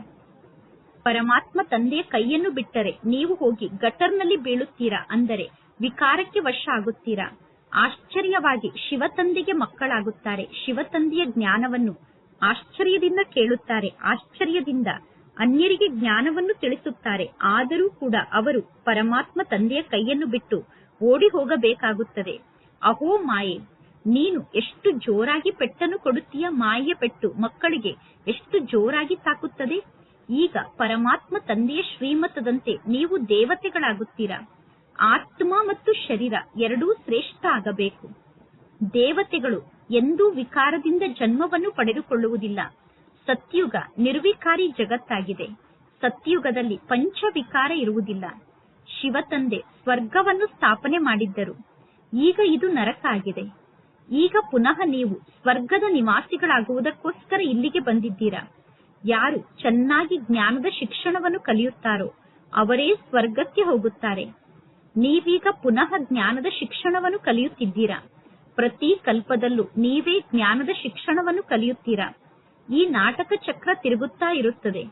ಪರಮಾತ್ಮ ತಂದೆಯ ಕೈಯನ್ನು ಬಿಟ್ಟರೆ ನೀವು ಹೋಗಿ ಗಟರ್ನಲ್ಲಿ ಬೀಳುತ್ತೀರಾ? ಅಂದರೆ ವಿಕಾರಕ್ಕೆ ವಶ ಆಗುತ್ತೀರಾ? ಆಶ್ಚರ್ಯವಾಗಿ ಶಿವತಂದೆಗೆ ಮಕ್ಕಳಾಗುತ್ತಾರೆ. ಶಿವತಂದೆಯ ಜ್ಞಾನವನ್ನು ಆಶ್ಚರ್ಯದಿಂದ ಕೇಳುತ್ತಾರೆ. ಆಶ್ಚರ್ಯದಿಂದ ಅನ್ಯರಿಗೆ ಜ್ಞಾನವನ್ನು ತಿಳಿಸುತ್ತಾರೆ. ಆದರೂ ಕೂಡ ಅವರು ಪರಮಾತ್ಮ ತಂದೆಯ ಕೈಯನ್ನು ಬಿಟ್ಟು ಓಡಿ ಹೋಗಬೇಕಾಗುತ್ತದೆ. ಅಹೋ ಮಾಯೆ, ನೀನು ಎಷ್ಟು ಜೋರಾಗಿ ಪೆಟ್ಟನ್ನು ಕೊಡುತ್ತೀಯ? ಮಾಯೆಯ ಪೆಟ್ಟು ಮಕ್ಕಳಿಗೆ ಎಷ್ಟು ಜೋರಾಗಿ ತಾಕುತ್ತದೆ? ಈಗ ಪರಮಾತ್ಮ ತಂದೆಯ ಶ್ರೀಮತದಂತೆ ನೀವು ದೇವತೆಗಳಾಗುತ್ತೀರಾ? ಆತ್ಮ ಮತ್ತು ಶರೀರ ಎರಡೂ ಶ್ರೇಷ್ಠ ಆಗಬೇಕು. ದೇವತೆಗಳು ಎಂದೂ ವಿಕಾರದಿಂದ ಜನ್ಮವನ್ನು ಪಡೆದುಕೊಳ್ಳುವುದಿಲ್ಲ. ಸತ್ಯುಗ ನಿರ್ವಿಕಾರಿ ಜಗತ್ತಾಗಿದೆ. ಸತ್ಯುಗದಲ್ಲಿ ಪಂಚವಿಕಾರ ಇರುವುದಿಲ್ಲ. ಶಿವತಂದೆ ಸ್ವರ್ಗವನ್ನು ಸ್ಥಾಪನೆ ಮಾಡಿದ್ದರು. ಈಗ ಇದು ನರಕ ಆಗಿದೆ. ಈಗ ಪುನಃ ನೀವು ಸ್ವರ್ಗದ ನಿವಾಸಿಗಳಾಗುವುದಕ್ಕೋಸ್ಕರ ಇಲ್ಲಿಗೆ ಬಂದಿದ್ದೀರಾ? ಯಾರು ಚೆನ್ನಾಗಿ ಜ್ಞಾನದ ಶಿಕ್ಷಣವನ್ನು ಕಲಿಯುತ್ತಾರೋ ಅವರೇ ಸ್ವರ್ಗಕ್ಕೆ ಹೋಗುತ್ತಾರೆ. ನೀವೀಗ ಪುನಃ ಜ್ಞಾನದ ಶಿಕ್ಷಣವನ್ನು ಕಲಿಯುತ್ತಿದ್ದೀರಾ? ಪ್ರತಿ ಕಲ್ಪದಲ್ಲೂ ನೀವೇ ಜ್ಞಾನದ ಶಿಕ್ಷಣವನ್ನು ಕಲಿಯುತ್ತೀರಾ? ಈ ನಾಟಕ ಚಕ್ರ ತಿರುಗುತ್ತಾ ಇರುತ್ತದೆ.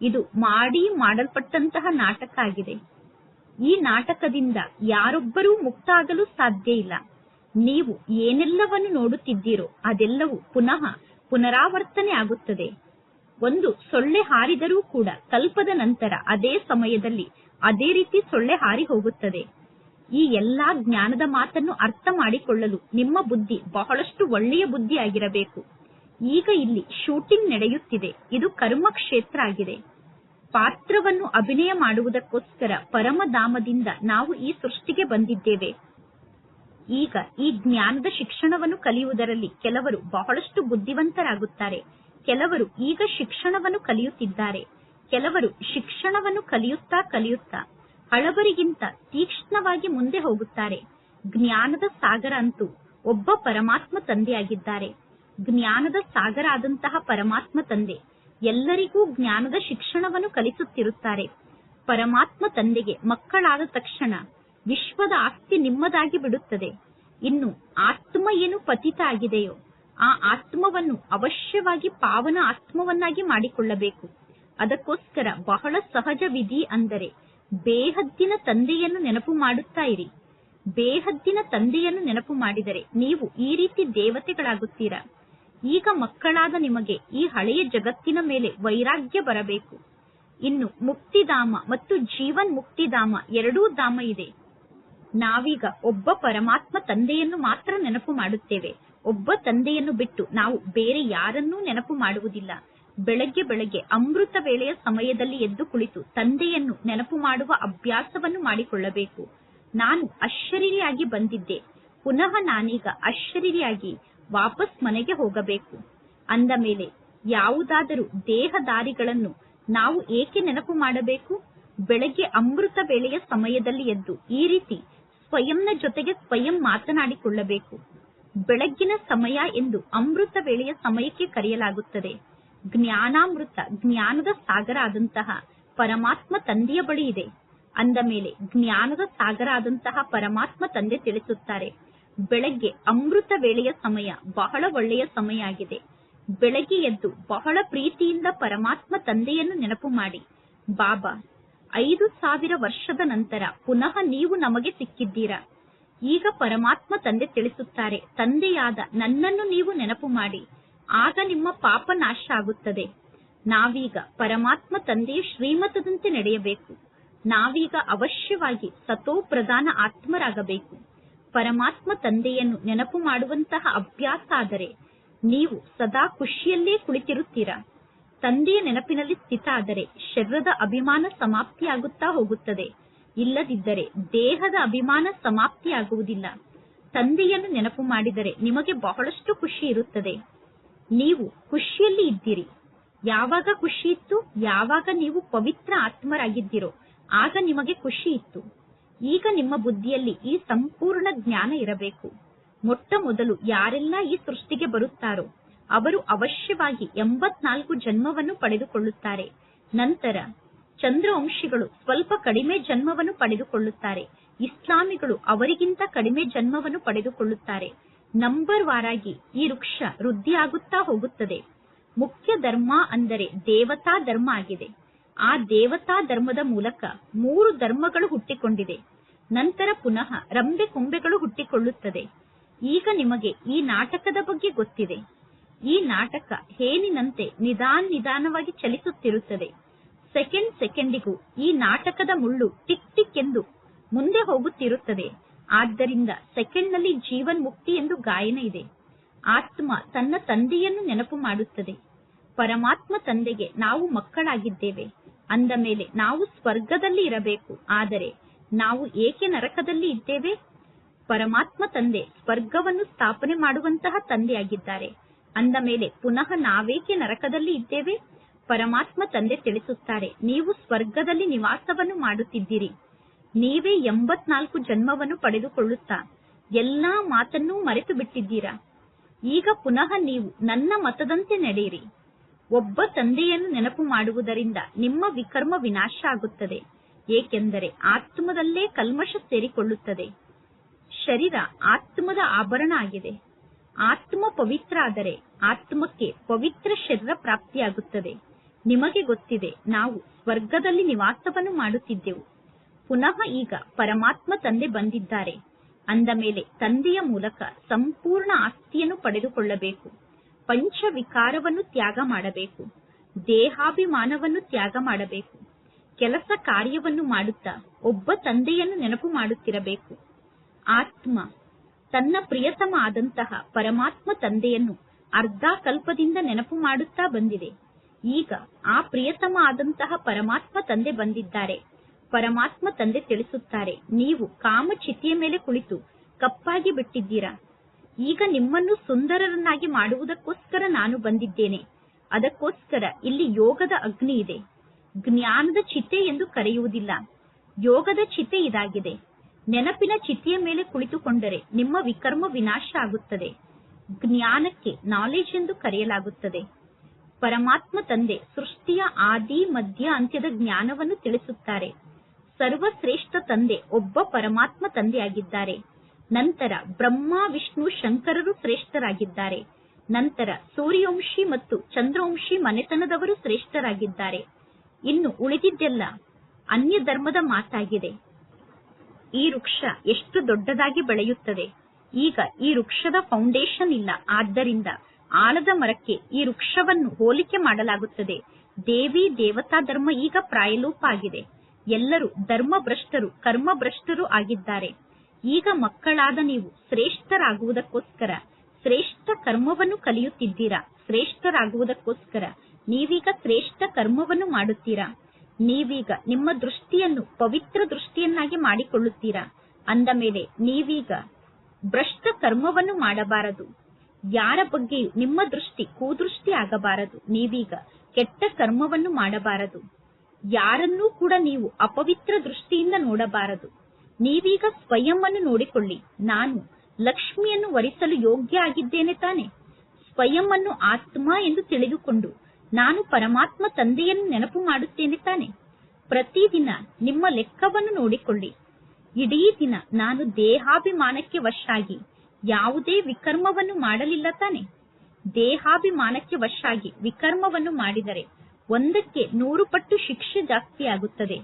ಇದು ಮಾಡಿ ಮಾಡಲ್ಪಟ್ಟಂತಹ ನಾಟಕ ಆಗಿದೆ. ಈ ನಾಟಕದಿಂದ ಯಾರೊಬ್ಬರೂ ಮುಕ್ತ ಆಗಲು ಸಾಧ್ಯ ಇಲ್ಲ. ನೀವು ಏನೆಲ್ಲವನ್ನು ನೋಡುತ್ತಿದ್ದೀರೋ ಅದೆಲ್ಲವೂ ಪುನಃ ಪುನರಾವರ್ತನೆ ಆಗುತ್ತದೆ. ಒಂದು ಸೊಳ್ಳೆ ಹಾರಿದರೂ ಕೂಡ ಕಲ್ಪದ ನಂತರ ಅದೇ ಸಮಯದಲ್ಲಿ ಅದೇ ರೀತಿ ಸೊಳ್ಳೆ ಹಾರಿ ಹೋಗುತ್ತದೆ. ಈ ಎಲ್ಲಾ ಜ್ಞಾನದ ಮಾತನ್ನು ಅರ್ಥ ಮಾಡಿಕೊಳ್ಳಲು ನಿಮ್ಮ ಬುದ್ಧಿ ಬಹಳಷ್ಟು ಒಳ್ಳೆಯ ಬುದ್ಧಿ ಆಗಿರಬೇಕು ಈಗ ಇಲ್ಲಿ ಶೂಟಿಂಗ್ ನಡೆಯುತ್ತಿದೆ. ಇದು ಕರ್ಮ ಕ್ಷೇತ್ರ ಆಗಿದೆ. ಪಾತ್ರವನ್ನು ಅಭಿನಯ ಮಾಡುವುದಕ್ಕೋಸ್ಕರ ಪರಮಧಾಮದಿಂದ ನಾವು ಈ ಸೃಷ್ಟಿಗೆ ಬಂದಿದ್ದೇವೆ. ಈಗ ಈ ಜ್ಞಾನದ ಶಿಕ್ಷಣವನ್ನು ಕಲಿಯುವುದರಲ್ಲಿ ಕೆಲವರು ಬಹಳಷ್ಟು ಬುದ್ಧಿವಂತರಾಗುತ್ತಾರೆ. ಕೆಲವರು ಈಗ ಶಿಕ್ಷಣವನ್ನು ಕಲಿಯುತ್ತಿದ್ದಾರೆ. ಕೆಲವರು ಶಿಕ್ಷಣವನ್ನು ಕಲಿಯುತ್ತಾ ಕಲಿಯುತ್ತಾ ಹಳಬರಿಗಿಂತ ತೀಕ್ಷ್ಣವಾಗಿ ಮುಂದೆ ಹೋಗುತ್ತಾರೆ. ಜ್ಞಾನದ ಸಾಗರ ಅಂತೂ ಒಬ್ಬ ಪರಮಾತ್ಮ ತಂದೆಯಾಗಿದ್ದಾರೆ. ಜ್ಞಾನದ ಸಾಗರ ಆದಂತಹ ಪರಮಾತ್ಮ ತಂದೆ ಎಲ್ಲರಿಗೂ ಜ್ಞಾನದ ಶಿಕ್ಷಣವನ್ನು ಕಲಿಸುತ್ತಿರುತ್ತಾರೆ. ಪರಮಾತ್ಮ ತಂದೆಗೆ ಮಕ್ಕಳಾದ ತಕ್ಷಣ ವಿಶ್ವದ ಆಸ್ತಿ ನಿಮ್ಮದಾಗಿ ಬಿಡುತ್ತದೆ. ಇನ್ನು ಆತ್ಮ ಏನು ಪತಿತ ಆಗಿದೆಯೋ ಆ ಆತ್ಮವನ್ನು ಅವಶ್ಯವಾಗಿ ಪಾವನ ಆತ್ಮವನ್ನಾಗಿ ಮಾಡಿಕೊಳ್ಳಬೇಕು. ಅದಕ್ಕೋಸ್ಕರ ಬಹಳ ಸಹಜ ವಿಧಿ ಅಂದರೆ ಬೇಹದ್ದಿನ ತಂದೆಯನ್ನು ನೆನಪು ಮಾಡುತ್ತಾ ಇರಿ ಬೇಹದ್ದಿನ ತಂದೆಯನ್ನು ನೆನಪು ಮಾಡಿದರೆ ನೀವು ಈ ರೀತಿ ದೇವತೆಗಳಾಗುತ್ತೀರಾ? ಈಗ ಮಕ್ಕಳಾದ ನಿಮಗೆ ಈ ಹಳೆಯ ಜಗತ್ತಿನ ಮೇಲೆ ವೈರಾಗ್ಯ ಬರಬೇಕು. ಇನ್ನು ಮುಕ್ತಿಧಾಮ ಮತ್ತು ಜೀವನ್ ಮುಕ್ತಿಧಾಮ ಎರಡೂ ಧಾಮ ಇದೆ. ನಾವೀಗ ಒಬ್ಬ ಪರಮಾತ್ಮ ತಂದೆಯನ್ನು ಮಾತ್ರ ನೆನಪು ಮಾಡುತ್ತೇವೆ. ಒಬ್ಬ ತಂದೆಯನ್ನು ಬಿಟ್ಟು ನಾವು ಬೇರೆ ಯಾರನ್ನೂ ನೆನಪು ಮಾಡುವುದಿಲ್ಲ. ಬೆಳಗ್ಗೆ ಬೆಳಗ್ಗೆ ಅಮೃತ ವೇಳೆಯ ಸಮಯದಲ್ಲಿ ಎದ್ದು ಕುಳಿತು ತಂದೆಯನ್ನು ನೆನಪು ಮಾಡುವ ಅಭ್ಯಾಸವನ್ನು ಮಾಡಿಕೊಳ್ಳಬೇಕು. ನಾನು ಅಶರೀರಿಯಾಗಿ ಬಂದಿದ್ದೆ. ಪುನಃ ನಾನೀಗ ಅಶರೀರಿಯಾಗಿ ವಾಪಸ್ ಮನೆಗೆ ಹೋಗಬೇಕು. ಅಂದ ಮೇಲೆ, ಯಾವುದಾದರೂ ದೇಹದಾರಿಗಳನ್ನು ನಾವು ಏಕೆ ನೆನಪು ಮಾಡಬೇಕು? ಬೆಳಗ್ಗೆ ಅಮೃತ ವೇಳೆಯ ಸಮಯದಲ್ಲಿ ಎದ್ದು ಈ ರೀತಿ ಸ್ವಯಂನ ಜೊತೆಗೆ ಸ್ವಯಂ ಮಾತನಾಡಿಕೊಳ್ಳಬೇಕು. ಬೆಳಗ್ಗಿನ ಸಮಯ ಎಂದು ಅಮೃತ ವೇಳೆಯ ಸಮಯಕ್ಕೆ ಕರೆಯಲಾಗುತ್ತದೆ. ಜ್ಞಾನಾಮೃತ, ಜ್ಞಾನದ ಸಾಗರ ಆದಂತಹ ಪರಮಾತ್ಮ ತಂದೆಯ ಬಳಿ ಇದೆ. ಅಂದ ಮೇಲೆ ಜ್ಞಾನದ ಸಾಗರ ಆದಂತಹ ಪರಮಾತ್ಮ ತಂದೆ ತಿಳಿಸುತ್ತಾರೆ. ಬೆಳಗ್ಗೆ ಅಮೃತ ವೇಳೆಯ ಸಮಯ ಬಹಳ ಒಳ್ಳೆಯ ಸಮಯ ಆಗಿದೆ. ಬೆಳಗ್ಗೆ ಎದ್ದು ಬಹಳ ಪ್ರೀತಿಯಿಂದ ಪರಮಾತ್ಮ ತಂದೆಯನ್ನು ನೆನಪು ಮಾಡಿ. ಬಾಬಾ, ಐದು ಸಾವಿರ ವರ್ಷದ ನಂತರ ಪುನಃ ನೀವು ನಮಗೆ ಸಿಕ್ಕಿದ್ದೀರಾ? ಈಗ ಪರಮಾತ್ಮ ತಂದೆ ತಿಳಿಸುತ್ತಾರೆ, ತಂದೆಯಾದ ನನ್ನನ್ನು ನೀವು ನೆನಪು ಮಾಡಿ. ಆಗ ನಿಮ್ಮ ಪಾಪ ನಾಶ ಆಗುತ್ತದೆ. ನಾವೀಗ ಪರಮಾತ್ಮ ತಂದೆಯ ಶ್ರೀಮತದಂತೆ ನಡೆಯಬೇಕು. ನಾವೀಗ ಅವಶ್ಯವಾಗಿ ಸತೋ ಪ್ರಧಾನ ಆತ್ಮರಾಗಬೇಕು. ಪರಮಾತ್ಮ ತಂದೆಯನ್ನು ನೆನಪು ಮಾಡುವಂತಹ ಅಭ್ಯಾಸ ಆದರೆ ನೀವು ಸದಾ ಖುಷಿಯಲ್ಲೇ ಕುಳಿತಿರುತ್ತೀರಾ. ತಂದೆಯ ನೆನಪಿನಲ್ಲಿ ಸ್ಥಿತ ಆದರೆ ಶರೀರದ ಅಭಿಮಾನ ಸಮಾಪ್ತಿಯಾಗುತ್ತಾ ಹೋಗುತ್ತದೆ. ಇಲ್ಲದಿದ್ದರೆ ದೇಹದ ಅಭಿಮಾನ ಸಮಾಪ್ತಿಯಾಗುವುದಿಲ್ಲ. ತಂದೆಯನ್ನು ನೆನಪು ಮಾಡಿದರೆ ನಿಮಗೆ ಬಹಳಷ್ಟು ಖುಷಿ ಇರುತ್ತದೆ. ನೀವು ಖುಷಿಯಲ್ಲಿ ಇದ್ದೀರಿ. ಯಾವಾಗ ಖುಷಿ ಇತ್ತು, ಯಾವಾಗ ನೀವು ಪವಿತ್ರ ಆತ್ಮರಾಗಿದ್ದೀರೋ, ಆಗ ನಿಮಗೆ ಖುಷಿ ಇತ್ತು. ಈಗ ನಿಮ್ಮ ಬುದ್ಧಿಯಲ್ಲಿ ಈ ಸಂಪೂರ್ಣ ಜ್ಞಾನ ಇರಬೇಕು. ಮೊಟ್ಟ ಮೊದಲು ಯಾರೆಲ್ಲ ಈ ಸೃಷ್ಟಿಗೆ ಬರುತ್ತಾರೋ, ಅವರು ಅವಶ್ಯವಾಗಿ ಎಂಬತ್ನಾಲ್ಕು ಜನ್ಮವನ್ನು ಪಡೆದುಕೊಳ್ಳುತ್ತಾರೆ. ನಂತರ ಚಂದ್ರವಂಶಿಗಳು ಸ್ವಲ್ಪ ಕಡಿಮೆ ಜನ್ಮವನ್ನು ಪಡೆದುಕೊಳ್ಳುತ್ತಾರೆ. ಇಸ್ಲಾಮಿಗಳು ಅವರಿಗಿಂತ ಕಡಿಮೆ ಜನ್ಮವನ್ನು ಪಡೆದುಕೊಳ್ಳುತ್ತಾರೆ. ನಂಬರ್ ವಾರಾಗಿ ಈ ವೃಕ್ಷ ವೃದ್ಧಿಯಾಗುತ್ತಾ ಹೋಗುತ್ತದೆ. ಮುಖ್ಯ ಧರ್ಮ ಅಂದರೆ ದೇವತಾ ಧರ್ಮ ಆಗಿದೆ. ಆ ದೇವತಾ ಧರ್ಮದ ಮೂಲಕ ಮೂರು ಧರ್ಮಗಳು ಹುಟ್ಟಿಕೊಂಡಿದೆ. ನಂತರ ಪುನಃ ರಂಬೆ ಕೊಂಬೆಗಳು ಹುಟ್ಟಿಕೊಳ್ಳುತ್ತದೆ. ಈಗ ನಿಮಗೆ ಈ ನಾಟಕದ ಬಗ್ಗೆ ಗೊತ್ತಿದೆ. ಈ ನಾಟಕ ಹೇನಿನಂತೆ ನಿಧಾನ ನಿಧಾನವಾಗಿ ಚಲಿಸುತ್ತಿರುತ್ತದೆ. ಸೆಕೆಂಡ್ ಸೆಕೆಂಡಿಗೂ ಈ ನಾಟಕದ ಮುಳ್ಳು ಟಿಕ್ ಟಿಕ್ ಎಂದು ಮುಂದೆ ಹೋಗುತ್ತಿರುತ್ತದೆ. ಆದ್ದರಿಂದ ಸೆಕೆಂಡ್ನಲ್ಲಿ ಜೀವನ್ ಮುಕ್ತಿ ಎಂದು ಗಾಯನ ಇದೆ. ಆತ್ಮ ತನ್ನ ತಂದೆಯನ್ನು ನೆನಪು ಮಾಡುತ್ತದೆ. ಪರಮಾತ್ಮ ತಂದೆಗೆ ನಾವು ಮಕ್ಕಳಾಗಿದ್ದೇವೆ. ಅಂದ ಮೇಲೆ ನಾವು ಸ್ವರ್ಗದಲ್ಲಿ ಇರಬೇಕು. ಆದರೆ ನಾವು ಏಕೆ ನರಕದಲ್ಲಿ ಇದ್ದೇವೆ? ಪರಮಾತ್ಮ ತಂದೆ ಸ್ವರ್ಗವನ್ನು ಸ್ಥಾಪನೆ ಮಾಡುವಂತಹ ತಂದೆಯಾಗಿದ್ದಾರೆ. ಅಂದ ಮೇಲೆ ಪುನಃ ನಾವೇಕೆ ನರಕದಲ್ಲಿ ಇದ್ದೇವೆ? ಪರಮಾತ್ಮ ತಂದೆ ತಿಳಿಸುತ್ತಾರೆ, ನೀವು ಸ್ವರ್ಗದಲ್ಲಿ ನಿವಾಸವನ್ನು ಮಾಡುತ್ತಿದ್ದೀರಿ. ನೀವೇ ಎಂಬತ್ನಾಲ್ಕು ಜನ್ಮವನ್ನು ಪಡೆದುಕೊಳ್ಳುತ್ತಾ ಎಲ್ಲಾ ಮಾತನ್ನೂ ಮರೆತು ಬಿಟ್ಟಿದ್ದೀರಾ ಈಗ ಪುನಃ ನೀವು ನನ್ನ ಮತದಂತೆ ನಡೆಯಿರಿ. ಒಬ್ಬ ತಂದೆಯನ್ನು ನೆನಪು ಮಾಡುವುದರಿಂದ ನಿಮ್ಮ ವಿಕರ್ಮ ವಿನಾಶ ಆಗುತ್ತದೆ ಏಕೆಂದರೆ ಆತ್ಮದಲ್ಲೇ ಕಲ್ಮಶ ಸೇರಿಕೊಳ್ಳುತ್ತದೆ. ಶರೀರ ಆತ್ಮದ ಆಭರಣ ಆಗಿದೆ. ಆತ್ಮ ಪವಿತ್ರ ಆದರೆ ಆತ್ಮಕ್ಕೆ ಪವಿತ್ರ ಶರೀರ ಪ್ರಾಪ್ತಿಯಾಗುತ್ತದೆ. ನಿಮಗೆ ಗೊತ್ತಿದೆ, ನಾವು ಸ್ವರ್ಗದಲ್ಲಿ ನಿವಾಸವನ್ನು ಮಾಡುತ್ತಿದ್ದೆವು. ಪುನಃ ಈಗ ಪರಮಾತ್ಮ ತಂದೆ ಬಂದಿದ್ದಾರೆ. ಅಂದ ಮೇಲೆ ತಂದೆಯ ಮೂಲಕ ಸಂಪೂರ್ಣ ಆಸ್ತಿಯನ್ನು ಪಡೆದುಕೊಳ್ಳಬೇಕು. ಪಂಚ ವಿಕಾರವನ್ನು ತ್ಯಾಗ ಮಾಡಬೇಕು. ದೇಹಾಭಿಮಾನವನ್ನು ತ್ಯಾಗ ಮಾಡಬೇಕು. ಕೆಲಸ ಕಾರ್ಯವನ್ನು ಮಾಡುತ್ತಾ ಒಬ್ಬ ತಂದೆಯನ್ನು ನೆನಪು ಮಾಡುತ್ತಿರಬೇಕು. ಆತ್ಮ, ತನ್ನ ಪ್ರಿಯತಮ ಆದಂತಹ ಪರಮಾತ್ಮ ತಂದೆಯನ್ನು ಅರ್ಧ ಕಲ್ಪದಿಂದ ನೆನಪು ಮಾಡುತ್ತಾ ಬಂದಿದೆ. ಈಗ ಆ ಪ್ರಿಯತಮ ಆದಂತಹ ಪರಮಾತ್ಮ ತಂದೆ ಬಂದಿದ್ದಾರೆ. ಪರಮಾತ್ಮ ತಂದೆ ತಿಳಿಸುತ್ತಾರೆ, ನೀವು ಕಾಮಚಿತಿಯ ಮೇಲೆ ಕುಳಿತು ಕಪ್ಪಾಗಿ ಬಿಟ್ಟಿದ್ದೀರಾ? ಈಗ ನಿಮ್ಮನ್ನು ಸುಂದರರನ್ನಾಗಿ ಮಾಡುವುದಕ್ಕೋಸ್ಕರ ನಾನು ಬಂದಿದ್ದೇನೆ. ಅದಕ್ಕೋಸ್ಕರ ಇಲ್ಲಿ ಯೋಗದ ಅಗ್ನಿ ಇದೆ. ಜ್ಞಾನದ ಚಿತೆ ಎಂದು ಕರೆಯುವುದಿಲ್ಲ. ಯೋಗದ ಚಿತೆ ಇದಾಗಿದೆ. ನೆನಪಿನ ಚಿತೆಯ ಮೇಲೆ ಕುಳಿತುಕೊಂಡರೆ ನಿಮ್ಮ ವಿಕರ್ಮ ವಿನಾಶ ಆಗುತ್ತದೆ. ಜ್ಞಾನಕ್ಕೆ ನಾಲೆಜ್ ಎಂದು ಕರೆಯಲಾಗುತ್ತದೆ. ಪರಮಾತ್ಮ ತಂದೆ ಸೃಷ್ಟಿಯ ಆದಿ, ಮಧ್ಯ, ಅಂತ್ಯದ ಜ್ಞಾನವನ್ನು ತಿಳಿಸುತ್ತಾರೆ. ಸರ್ವಶ್ರೇಷ್ಠ ತಂದೆ, ಒಬ್ಬ ಪರಮಾತ್ಮ ತಂದೆಯಾಗಿದ್ದಾರೆ. ನಂತರ ಬ್ರಹ್ಮ, ವಿಷ್ಣು, ಶಂಕರರು ಶ್ರೇಷ್ಠರಾಗಿದ್ದಾರೆ. ನಂತರ ಸೂರ್ಯವಂಶಿ ಮತ್ತು ಚಂದ್ರವಂಶಿ ಮನೆತನದವರು ಶ್ರೇಷ್ಠರಾಗಿದ್ದಾರೆ. ಇನ್ನು ಉಳಿದಿದ್ದೆಲ್ಲ ಅನ್ಯ ಧರ್ಮದ ಮಾತಾಗಿದೆ. ಈ ವೃಕ್ಷ ಎಷ್ಟು ದೊಡ್ಡದಾಗಿ ಬೆಳೆಯುತ್ತದೆ. ಈಗ ಈ ವೃಕ್ಷದ ಫೌಂಡೇಶನ್ ಇಲ್ಲ. ಆದ್ದರಿಂದ ಆಲದ ಮರಕ್ಕೆ ಈ ವೃಕ್ಷವನ್ನು ಹೋಲಿಕೆ ಮಾಡಲಾಗುತ್ತದೆ. ದೇವಿ ದೇವತಾ ಧರ್ಮ ಈಗ ಪ್ರಾಯಲೋಪ ಆಗಿದೆ. ಎಲ್ಲರೂ ಧರ್ಮ ಭ್ರಷ್ಟರು ಕರ್ಮ ಭ್ರಷ್ಟರು ಆಗಿದ್ದಾರೆ. ಈಗ ಮಕ್ಕಳಾದ ನೀವು ಶ್ರೇಷ್ಠರಾಗುವುದಕ್ಕೋಸ್ಕರ, ಶ್ರೇಷ್ಠ ಕರ್ಮವನ್ನು ಕಲಿಯುತ್ತಿದ್ದೀರಾ? ಶ್ರೇಷ್ಠರಾಗುವುದಕ್ಕೋಸ್ಕರ, ನೀವೀಗ ಶ್ರೇಷ್ಠ ಕರ್ಮವನ್ನು ಮಾಡುತ್ತೀರಾ? ನೀವೀಗ ನಿಮ್ಮ ದೃಷ್ಟಿಯನ್ನು ಪವಿತ್ರ ದೃಷ್ಟಿಯನ್ನಾಗಿ ಮಾಡಿಕೊಳ್ಳುತ್ತೀರಾ? ಅಂದ ಮೇಲೆ ನೀವೀಗ ಭ್ರಷ್ಟ ಕರ್ಮವನ್ನು ಮಾಡಬಾರದು. ಯಾರ ಬಗ್ಗೆಯೂ ನಿಮ್ಮ ದೃಷ್ಟಿ ಕೂದೃಷ್ಟಿ ಆಗಬಾರದು ನೀವೀಗ ಕೆಟ್ಟ ಕರ್ಮವನ್ನು ಮಾಡಬಾರದು. ಯಾರನ್ನೂ ಕೂಡ ನೀವು ಅಪವಿತ್ರ ದೃಷ್ಟಿಯಿಂದ ನೋಡಬಾರದು. ನೀವೀಗ ಸ್ವಯಂ ನೋಡಿಕೊಳ್ಳಿ. ನಾನು ಲಕ್ಷ್ಮಿಯನ್ನು ವರಿಸಲು ಯೋಗ್ಯ ಆಗಿದ್ದೇನೆ ತಾನೆ. ಸ್ವಯಂ ಅನ್ನು ಆತ್ಮ ಎಂದು ತಿಳಿದುಕೊಂಡು ನಾನು ಪರಮಾತ್ಮ ತಂದೆಯನ್ನು ನೆನಪು ಮಾಡುತ್ತೇನೆ ತಾನೆ. ಪ್ರತಿದಿನ ನಿಮ್ಮ ಲೆಕ್ಕವನ್ನು ನೋಡಿಕೊಳ್ಳಿ. ಇಡೀ ದಿನ ನಾನು ದೇಹಾಭಿಮಾನಕ್ಕೆ ವಶಾಗಿ, ಯಾವುದೇ ವಿಕರ್ಮವನ್ನು ಮಾಡಲಿಲ್ಲ ತಾನೆ. ದೇಹಾಭಿಮಾನಕ್ಕೆ ವಶಾಗಿ ವಿಕರ್ಮವನ್ನು ಮಾಡಿದರೆ ಒಂದಕ್ಕೆ ನೂರು ಪಟ್ಟು ಶಿಕ್ಷೆ ಜಾಸ್ತಿಯಾಗುತ್ತದೆ.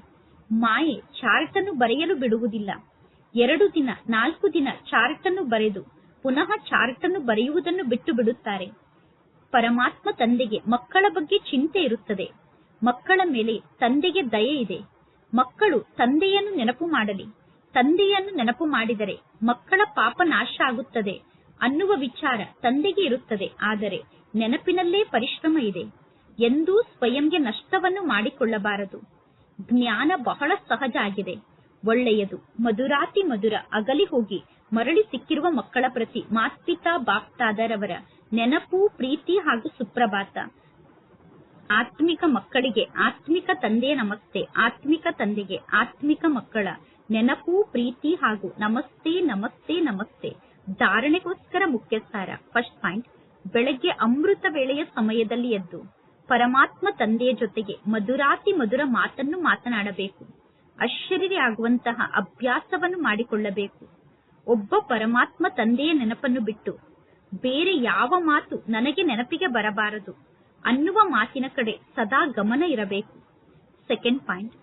ಮಾಯೆ ಚಾರ್ಟ್ ಅನ್ನು ಬರೆಯಲು ಬಿಡುವುದಿಲ್ಲ. ಎರಡು ದಿನ, ನಾಲ್ಕು ದಿನ ಚಾರ್ಟ್ ಅನ್ನು ಬರೆದು, ಪುನಃ ಚಾರ್ಟ್ ಅನ್ನು ಬರೆಯುವುದನ್ನು ಬಿಟ್ಟು ಬಿಡುತ್ತಾರೆ. ಪರಮಾತ್ಮ ತಂದೆಗೆ ಮಕ್ಕಳ ಬಗ್ಗೆ ಚಿಂತೆ ಇರುತ್ತದೆ. ಮಕ್ಕಳ ಮೇಲೆ ತಂದೆಗೆ ದಯೆ ಇದೆ. ಮಕ್ಕಳು ತಂದೆಯನ್ನು ನೆನಪು ಮಾಡಲಿ. ತಂದೆಯನ್ನು ನೆನಪು ಮಾಡಿದರೆ ಮಕ್ಕಳ ಪಾಪ ನಾಶ ಆಗುತ್ತದೆ ಅನ್ನುವ ವಿಚಾರ ತಂದೆಗೆ ಇರುತ್ತದೆ. ಆದರೆ ನೆನಪಿನಲ್ಲೇ ಪರಿಶ್ರಮ ಇದೆ. ಎಂದೂ ಸ್ವಯಂಗೆ ನಷ್ಟವನ್ನು ಮಾಡಿಕೊಳ್ಳಬಾರದು. ಜ್ಞಾನ ಬಹಳ ಸಹಜ ಆಗಿದೆ. ಒಳ್ಳೆಯದು. ಮಧುರಾತಿ ಮಧುರ ಅಗಲಿ ಹೋಗಿ ಮರಳಿ ಸಿಕ್ಕಿರುವ ಮಕ್ಕಳ ಪ್ರತಿ ಮಾತ್ಪಿತಾ ಬಾಪ್ತಾದರವರ ನೆನಪು, ಪ್ರೀತಿ ಹಾಗೂ ಸುಪ್ರಭಾತ. ಆತ್ಮಿಕ ಮಕ್ಕಳಿಗೆ ಆತ್ಮಿಕ ತಂದೆ ನಮಸ್ತೆ, ಆತ್ಮಿಕ ತಂದೆಗೆ ಆತ್ಮಿಕ ಮಕ್ಕಳ ನೆನಪು, ಪ್ರೀತಿ ಹಾಗೂ ನಮಸ್ತೆ ನಮಸ್ತೆ ನಮಸ್ತೆ. ಧಾರಣೆಗೋಸ್ಕರ ಮುಖ್ಯಸ್ಥಾರ ಫಸ್ಟ್ ಪಾಯಿಂಟ್. ಬೆಳಗ್ಗೆ ಅಮೃತ ವೇಳೆಯ ಸಮಯದಲ್ಲಿ ಎದ್ದು ಪರಮಾತ್ಮ ತಂದೆಯ ಜೊತೆಗೆ ಮಧುರಾತಿ ಮಧುರ ಮಾತನ್ನು ಮಾತನಾಡಬೇಕು. ಅಶರೀರಿಯಾಗುವಂತಹ ಅಭ್ಯಾಸವನ್ನು ಮಾಡಿಕೊಳ್ಳಬೇಕು. ಒಬ್ಬ ಪರಮಾತ್ಮ ತಂದೆಯ ನೆನಪನ್ನು ಬಿಟ್ಟು ಬೇರೆ ಯಾವ ಮಾತು ನನಗೆ ನೆನಪಿಗೆ ಬರಬಾರದು ಅನ್ನುವ ಮಾತಿನ ಕಡೆ ಸದಾ ಗಮನ ಇರಬೇಕು. ಸೆಕೆಂಡ್ ಪಾಯಿಂಟ್,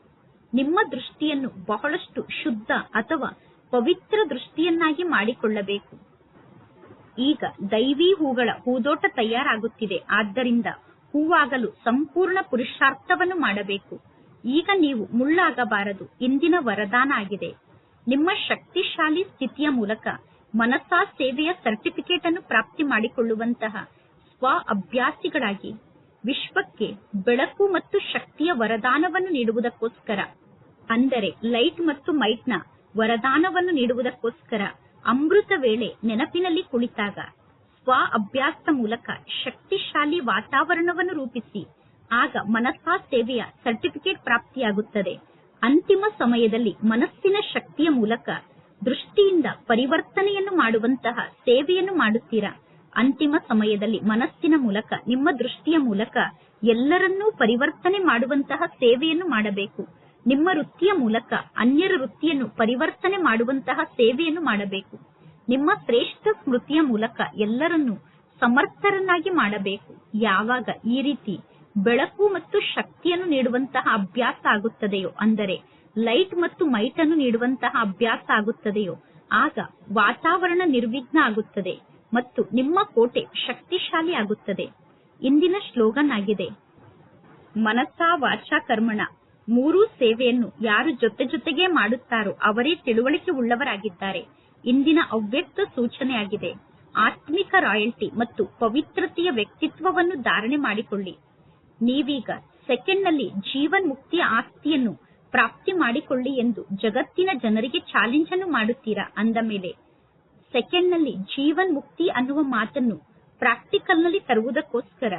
ನಿಮ್ಮ ದೃಷ್ಟಿಯನ್ನು ಬಹಳಷ್ಟು ಶುದ್ಧ ಅಥವಾ ಪವಿತ್ರ ದೃಷ್ಟಿಯನ್ನಾಗಿ ಮಾಡಿಕೊಳ್ಳಬೇಕು. ಈಗ ದೈವಿ ಹೂಗಳ ಹೂದೋಟ ತಯಾರಾಗುತ್ತಿದೆ. ಆದ್ದರಿಂದ ಹೂವಾಗಲು ಸಂಪೂರ್ಣ ಪುರುಷಾರ್ಥವನ್ನು ಮಾಡಬೇಕು. ಈಗ ನೀವು ಮುಳ್ಳಾಗಬಾರದು. ಇಂದಿನ ವರದಾನ ಆಗಿದೆ. ನಿಮ್ಮ ಶಕ್ತಿಶಾಲಿ ಸ್ಥಿತಿಯ ಮೂಲಕ ಮನಸಾ ಸೇವೆಯ ಸರ್ಟಿಫಿಕೇಟ್ ಅನ್ನು ಪ್ರಾಪ್ತಿ ಮಾಡಿಕೊಳ್ಳುವಂತಹ ಸ್ವ ಅಭ್ಯಾಸಿಗಳಾಗಿ ವಿಶ್ವಕ್ಕೆ ಬೆಳಕು ಮತ್ತು ಶಕ್ತಿಯ ವರದಾನವನ್ನು ನೀಡುವುದಕ್ಕೋಸ್ಕರ, ಅಂದರೆ ಲೈಟ್ ಮತ್ತು ಮೈಟ್ನ ವರದಾನವನ್ನು ನೀಡುವುದಕ್ಕೋಸ್ಕರ ಅಮೃತ ವೇಳೆ ನೆನಪಿನಲ್ಲಿ ಕುಳಿತಾಗ ಸ್ವ ಅಭ್ಯಾಸದ ಮೂಲಕ ಶಕ್ತಿಶಾಲಿ ವಾತಾವರಣವನ್ನು ರೂಪಿಸಿ, ಆಗ ಮನಸ್ಸಾ ಸೇವೆಯ ಸರ್ಟಿಫಿಕೇಟ್ ಪ್ರಾಪ್ತಿಯಾಗುತ್ತದೆ. ಅಂತಿಮ ಸಮಯದಲ್ಲಿ ಮನಸ್ಸಿನ ಶಕ್ತಿಯ ಮೂಲಕ ದೃಷ್ಟಿಯಿಂದ ಪರಿವರ್ತನೆಯನ್ನು ಮಾಡುವಂತಹ ಸೇವೆಯನ್ನು ಮಾಡುತ್ತೀರಾ? ಅಂತಿಮ ಸಮಯದಲ್ಲಿ ಮನಸ್ಸಿನ ಮೂಲಕ, ನಿಮ್ಮ ದೃಷ್ಟಿಯ ಮೂಲಕ ಎಲ್ಲರನ್ನೂ ಪರಿವರ್ತನೆ ಮಾಡುವಂತಹ ಸೇವೆಯನ್ನು ಮಾಡಬೇಕು. ನಿಮ್ಮ ವೃತ್ತಿಯ ಮೂಲಕ ಅನ್ಯರ ವೃತ್ತಿಯನ್ನು ಪರಿವರ್ತನೆ ಮಾಡುವಂತಹ ಸೇವೆಯನ್ನು ಮಾಡಬೇಕು. ನಿಮ್ಮ ಶ್ರೇಷ್ಠ ಸ್ಮೃತಿಯ ಮೂಲಕ ಎಲ್ಲರನ್ನೂ ಸಮರ್ಥರನ್ನಾಗಿ ಮಾಡಬೇಕು. ಯಾವಾಗ ಈ ರೀತಿ ಬೆಳಕು ಮತ್ತು ಶಕ್ತಿಯನ್ನು ನೀಡುವಂತಹ ಅಭ್ಯಾಸ ಆಗುತ್ತದೆಯೋ, ಅಂದರೆ ಲೈಟ್ ಮತ್ತು ಮೈಟ್ ಅನ್ನು ನೀಡುವಂತಹ ಅಭ್ಯಾಸ ಆಗುತ್ತದೆಯೋ, ಆಗ ವಾತಾವರಣ ನಿರ್ವಿಘ್ನ ಆಗುತ್ತದೆ ಮತ್ತು ನಿಮ್ಮ ಕೋಟೆ ಶಕ್ತಿಶಾಲಿ ಆಗುತ್ತದೆ. ಇಂದಿನ ಶ್ಲೋಗನ್ ಆಗಿದೆ ಮನಸಾ ವಾಚಾ ಕರ್ಮಣ, ಮೂರೂ ಸೇವೆಯನ್ನು ಯಾರು ಜೊತೆ ಜೊತೆಗೆ ಮಾಡುತ್ತಾರೋ ಅವರೇ ತಿಳುವಳಿಕೆ ಉಳ್ಳವರಾಗಿದ್ದಾರೆ. ಇಂದಿನ ಅವ್ಯಕ್ತ ಸೂಚನೆಯಾಗಿದೆ. ಆತ್ಮಿಕ ರಾಯಲ್ಟಿ ಮತ್ತು ಪವಿತ್ರತೆಯ ವ್ಯಕ್ತಿತ್ವವನ್ನು ಧಾರಣೆ ಮಾಡಿಕೊಳ್ಳಿ. ನೀವೀಗ ಸೆಕೆಂಡ್ನಲ್ಲಿ ಜೀವನ್ ಮುಕ್ತಿಯ ಆಸ್ತಿಯನ್ನು ಪ್ರಾಪ್ತಿ ಮಾಡಿಕೊಳ್ಳಿ ಎಂದು ಜಗತ್ತಿನ ಜನರಿಗೆ ಚಾಲೆಂಜ್ ಅನ್ನು ಮಾಡುತ್ತೀರಾ ಅಂದ ಮೇಲೆ, ಸೆಕೆಂಡ್ನಲ್ಲಿ ಜೀವನ್ ಮುಕ್ತಿ ಅನ್ನುವ ಮಾತನ್ನು ಪ್ರಾಕ್ಟಿಕಲ್ನಲ್ಲಿ ತರುವುದಕ್ಕೋಸ್ಕರ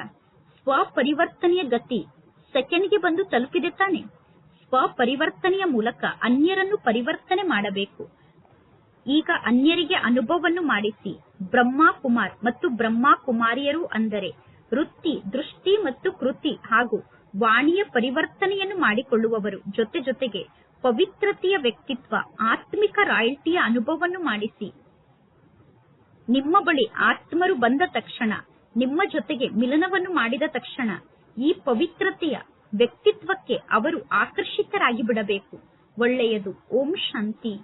ಸ್ವಪರಿವರ್ತನೆಯ ಗತಿ ಸೆಕೆಂಡ್ಗೆ ಬಂದು ತಲುಪಿದೆ ತಾನೆ. ಸ್ವಪರಿವರ್ತನೆಯ ಮೂಲಕ ಅನ್ಯರನ್ನು ಪರಿವರ್ತನೆ ಮಾಡಬೇಕು. ಈಗ ಅನ್ಯರಿಗೆ ಅನುಭವವನ್ನು ಮಾಡಿಸಿ. ಬ್ರಹ್ಮ ಕುಮಾರ್ ಮತ್ತು ಬ್ರಹ್ಮ ಕುಮಾರಿಯರು ಅಂದರೆ ವೃತ್ತಿ, ದೃಷ್ಟಿ ಮತ್ತು ಕೃತಿ ಹಾಗೂ ವಾಣಿಯ ಪರಿವರ್ತನೆಯನ್ನು ಮಾಡಿಕೊಳ್ಳುವವರು. ಜೊತೆ ಜೊತೆಗೆ ಪವಿತ್ರತೆಯ ವ್ಯಕ್ತಿತ್ವ, ಆತ್ಮಿಕ ರಾಯಲ್ಟಿಯ ಅನುಭವವನ್ನು ಮಾಡಿಸಿ. ನಿಮ್ಮ ಬಳಿ ಆತ್ಮರು ಬಂದ ತಕ್ಷಣ, ನಿಮ್ಮ ಜೊತೆಗೆ ಮಿಲನವನ್ನು ಮಾಡಿದ ತಕ್ಷಣ ಈ ಪವಿತ್ರತೆಯ ವ್ಯಕ್ತಿತ್ವಕ್ಕೆ ಅವರು ಆಕರ್ಷಿತರಾಗಿ ಬಿಡಬೇಕು. ಒಳ್ಳೆಯದು. ಓಂ ಶಾಂತಿ.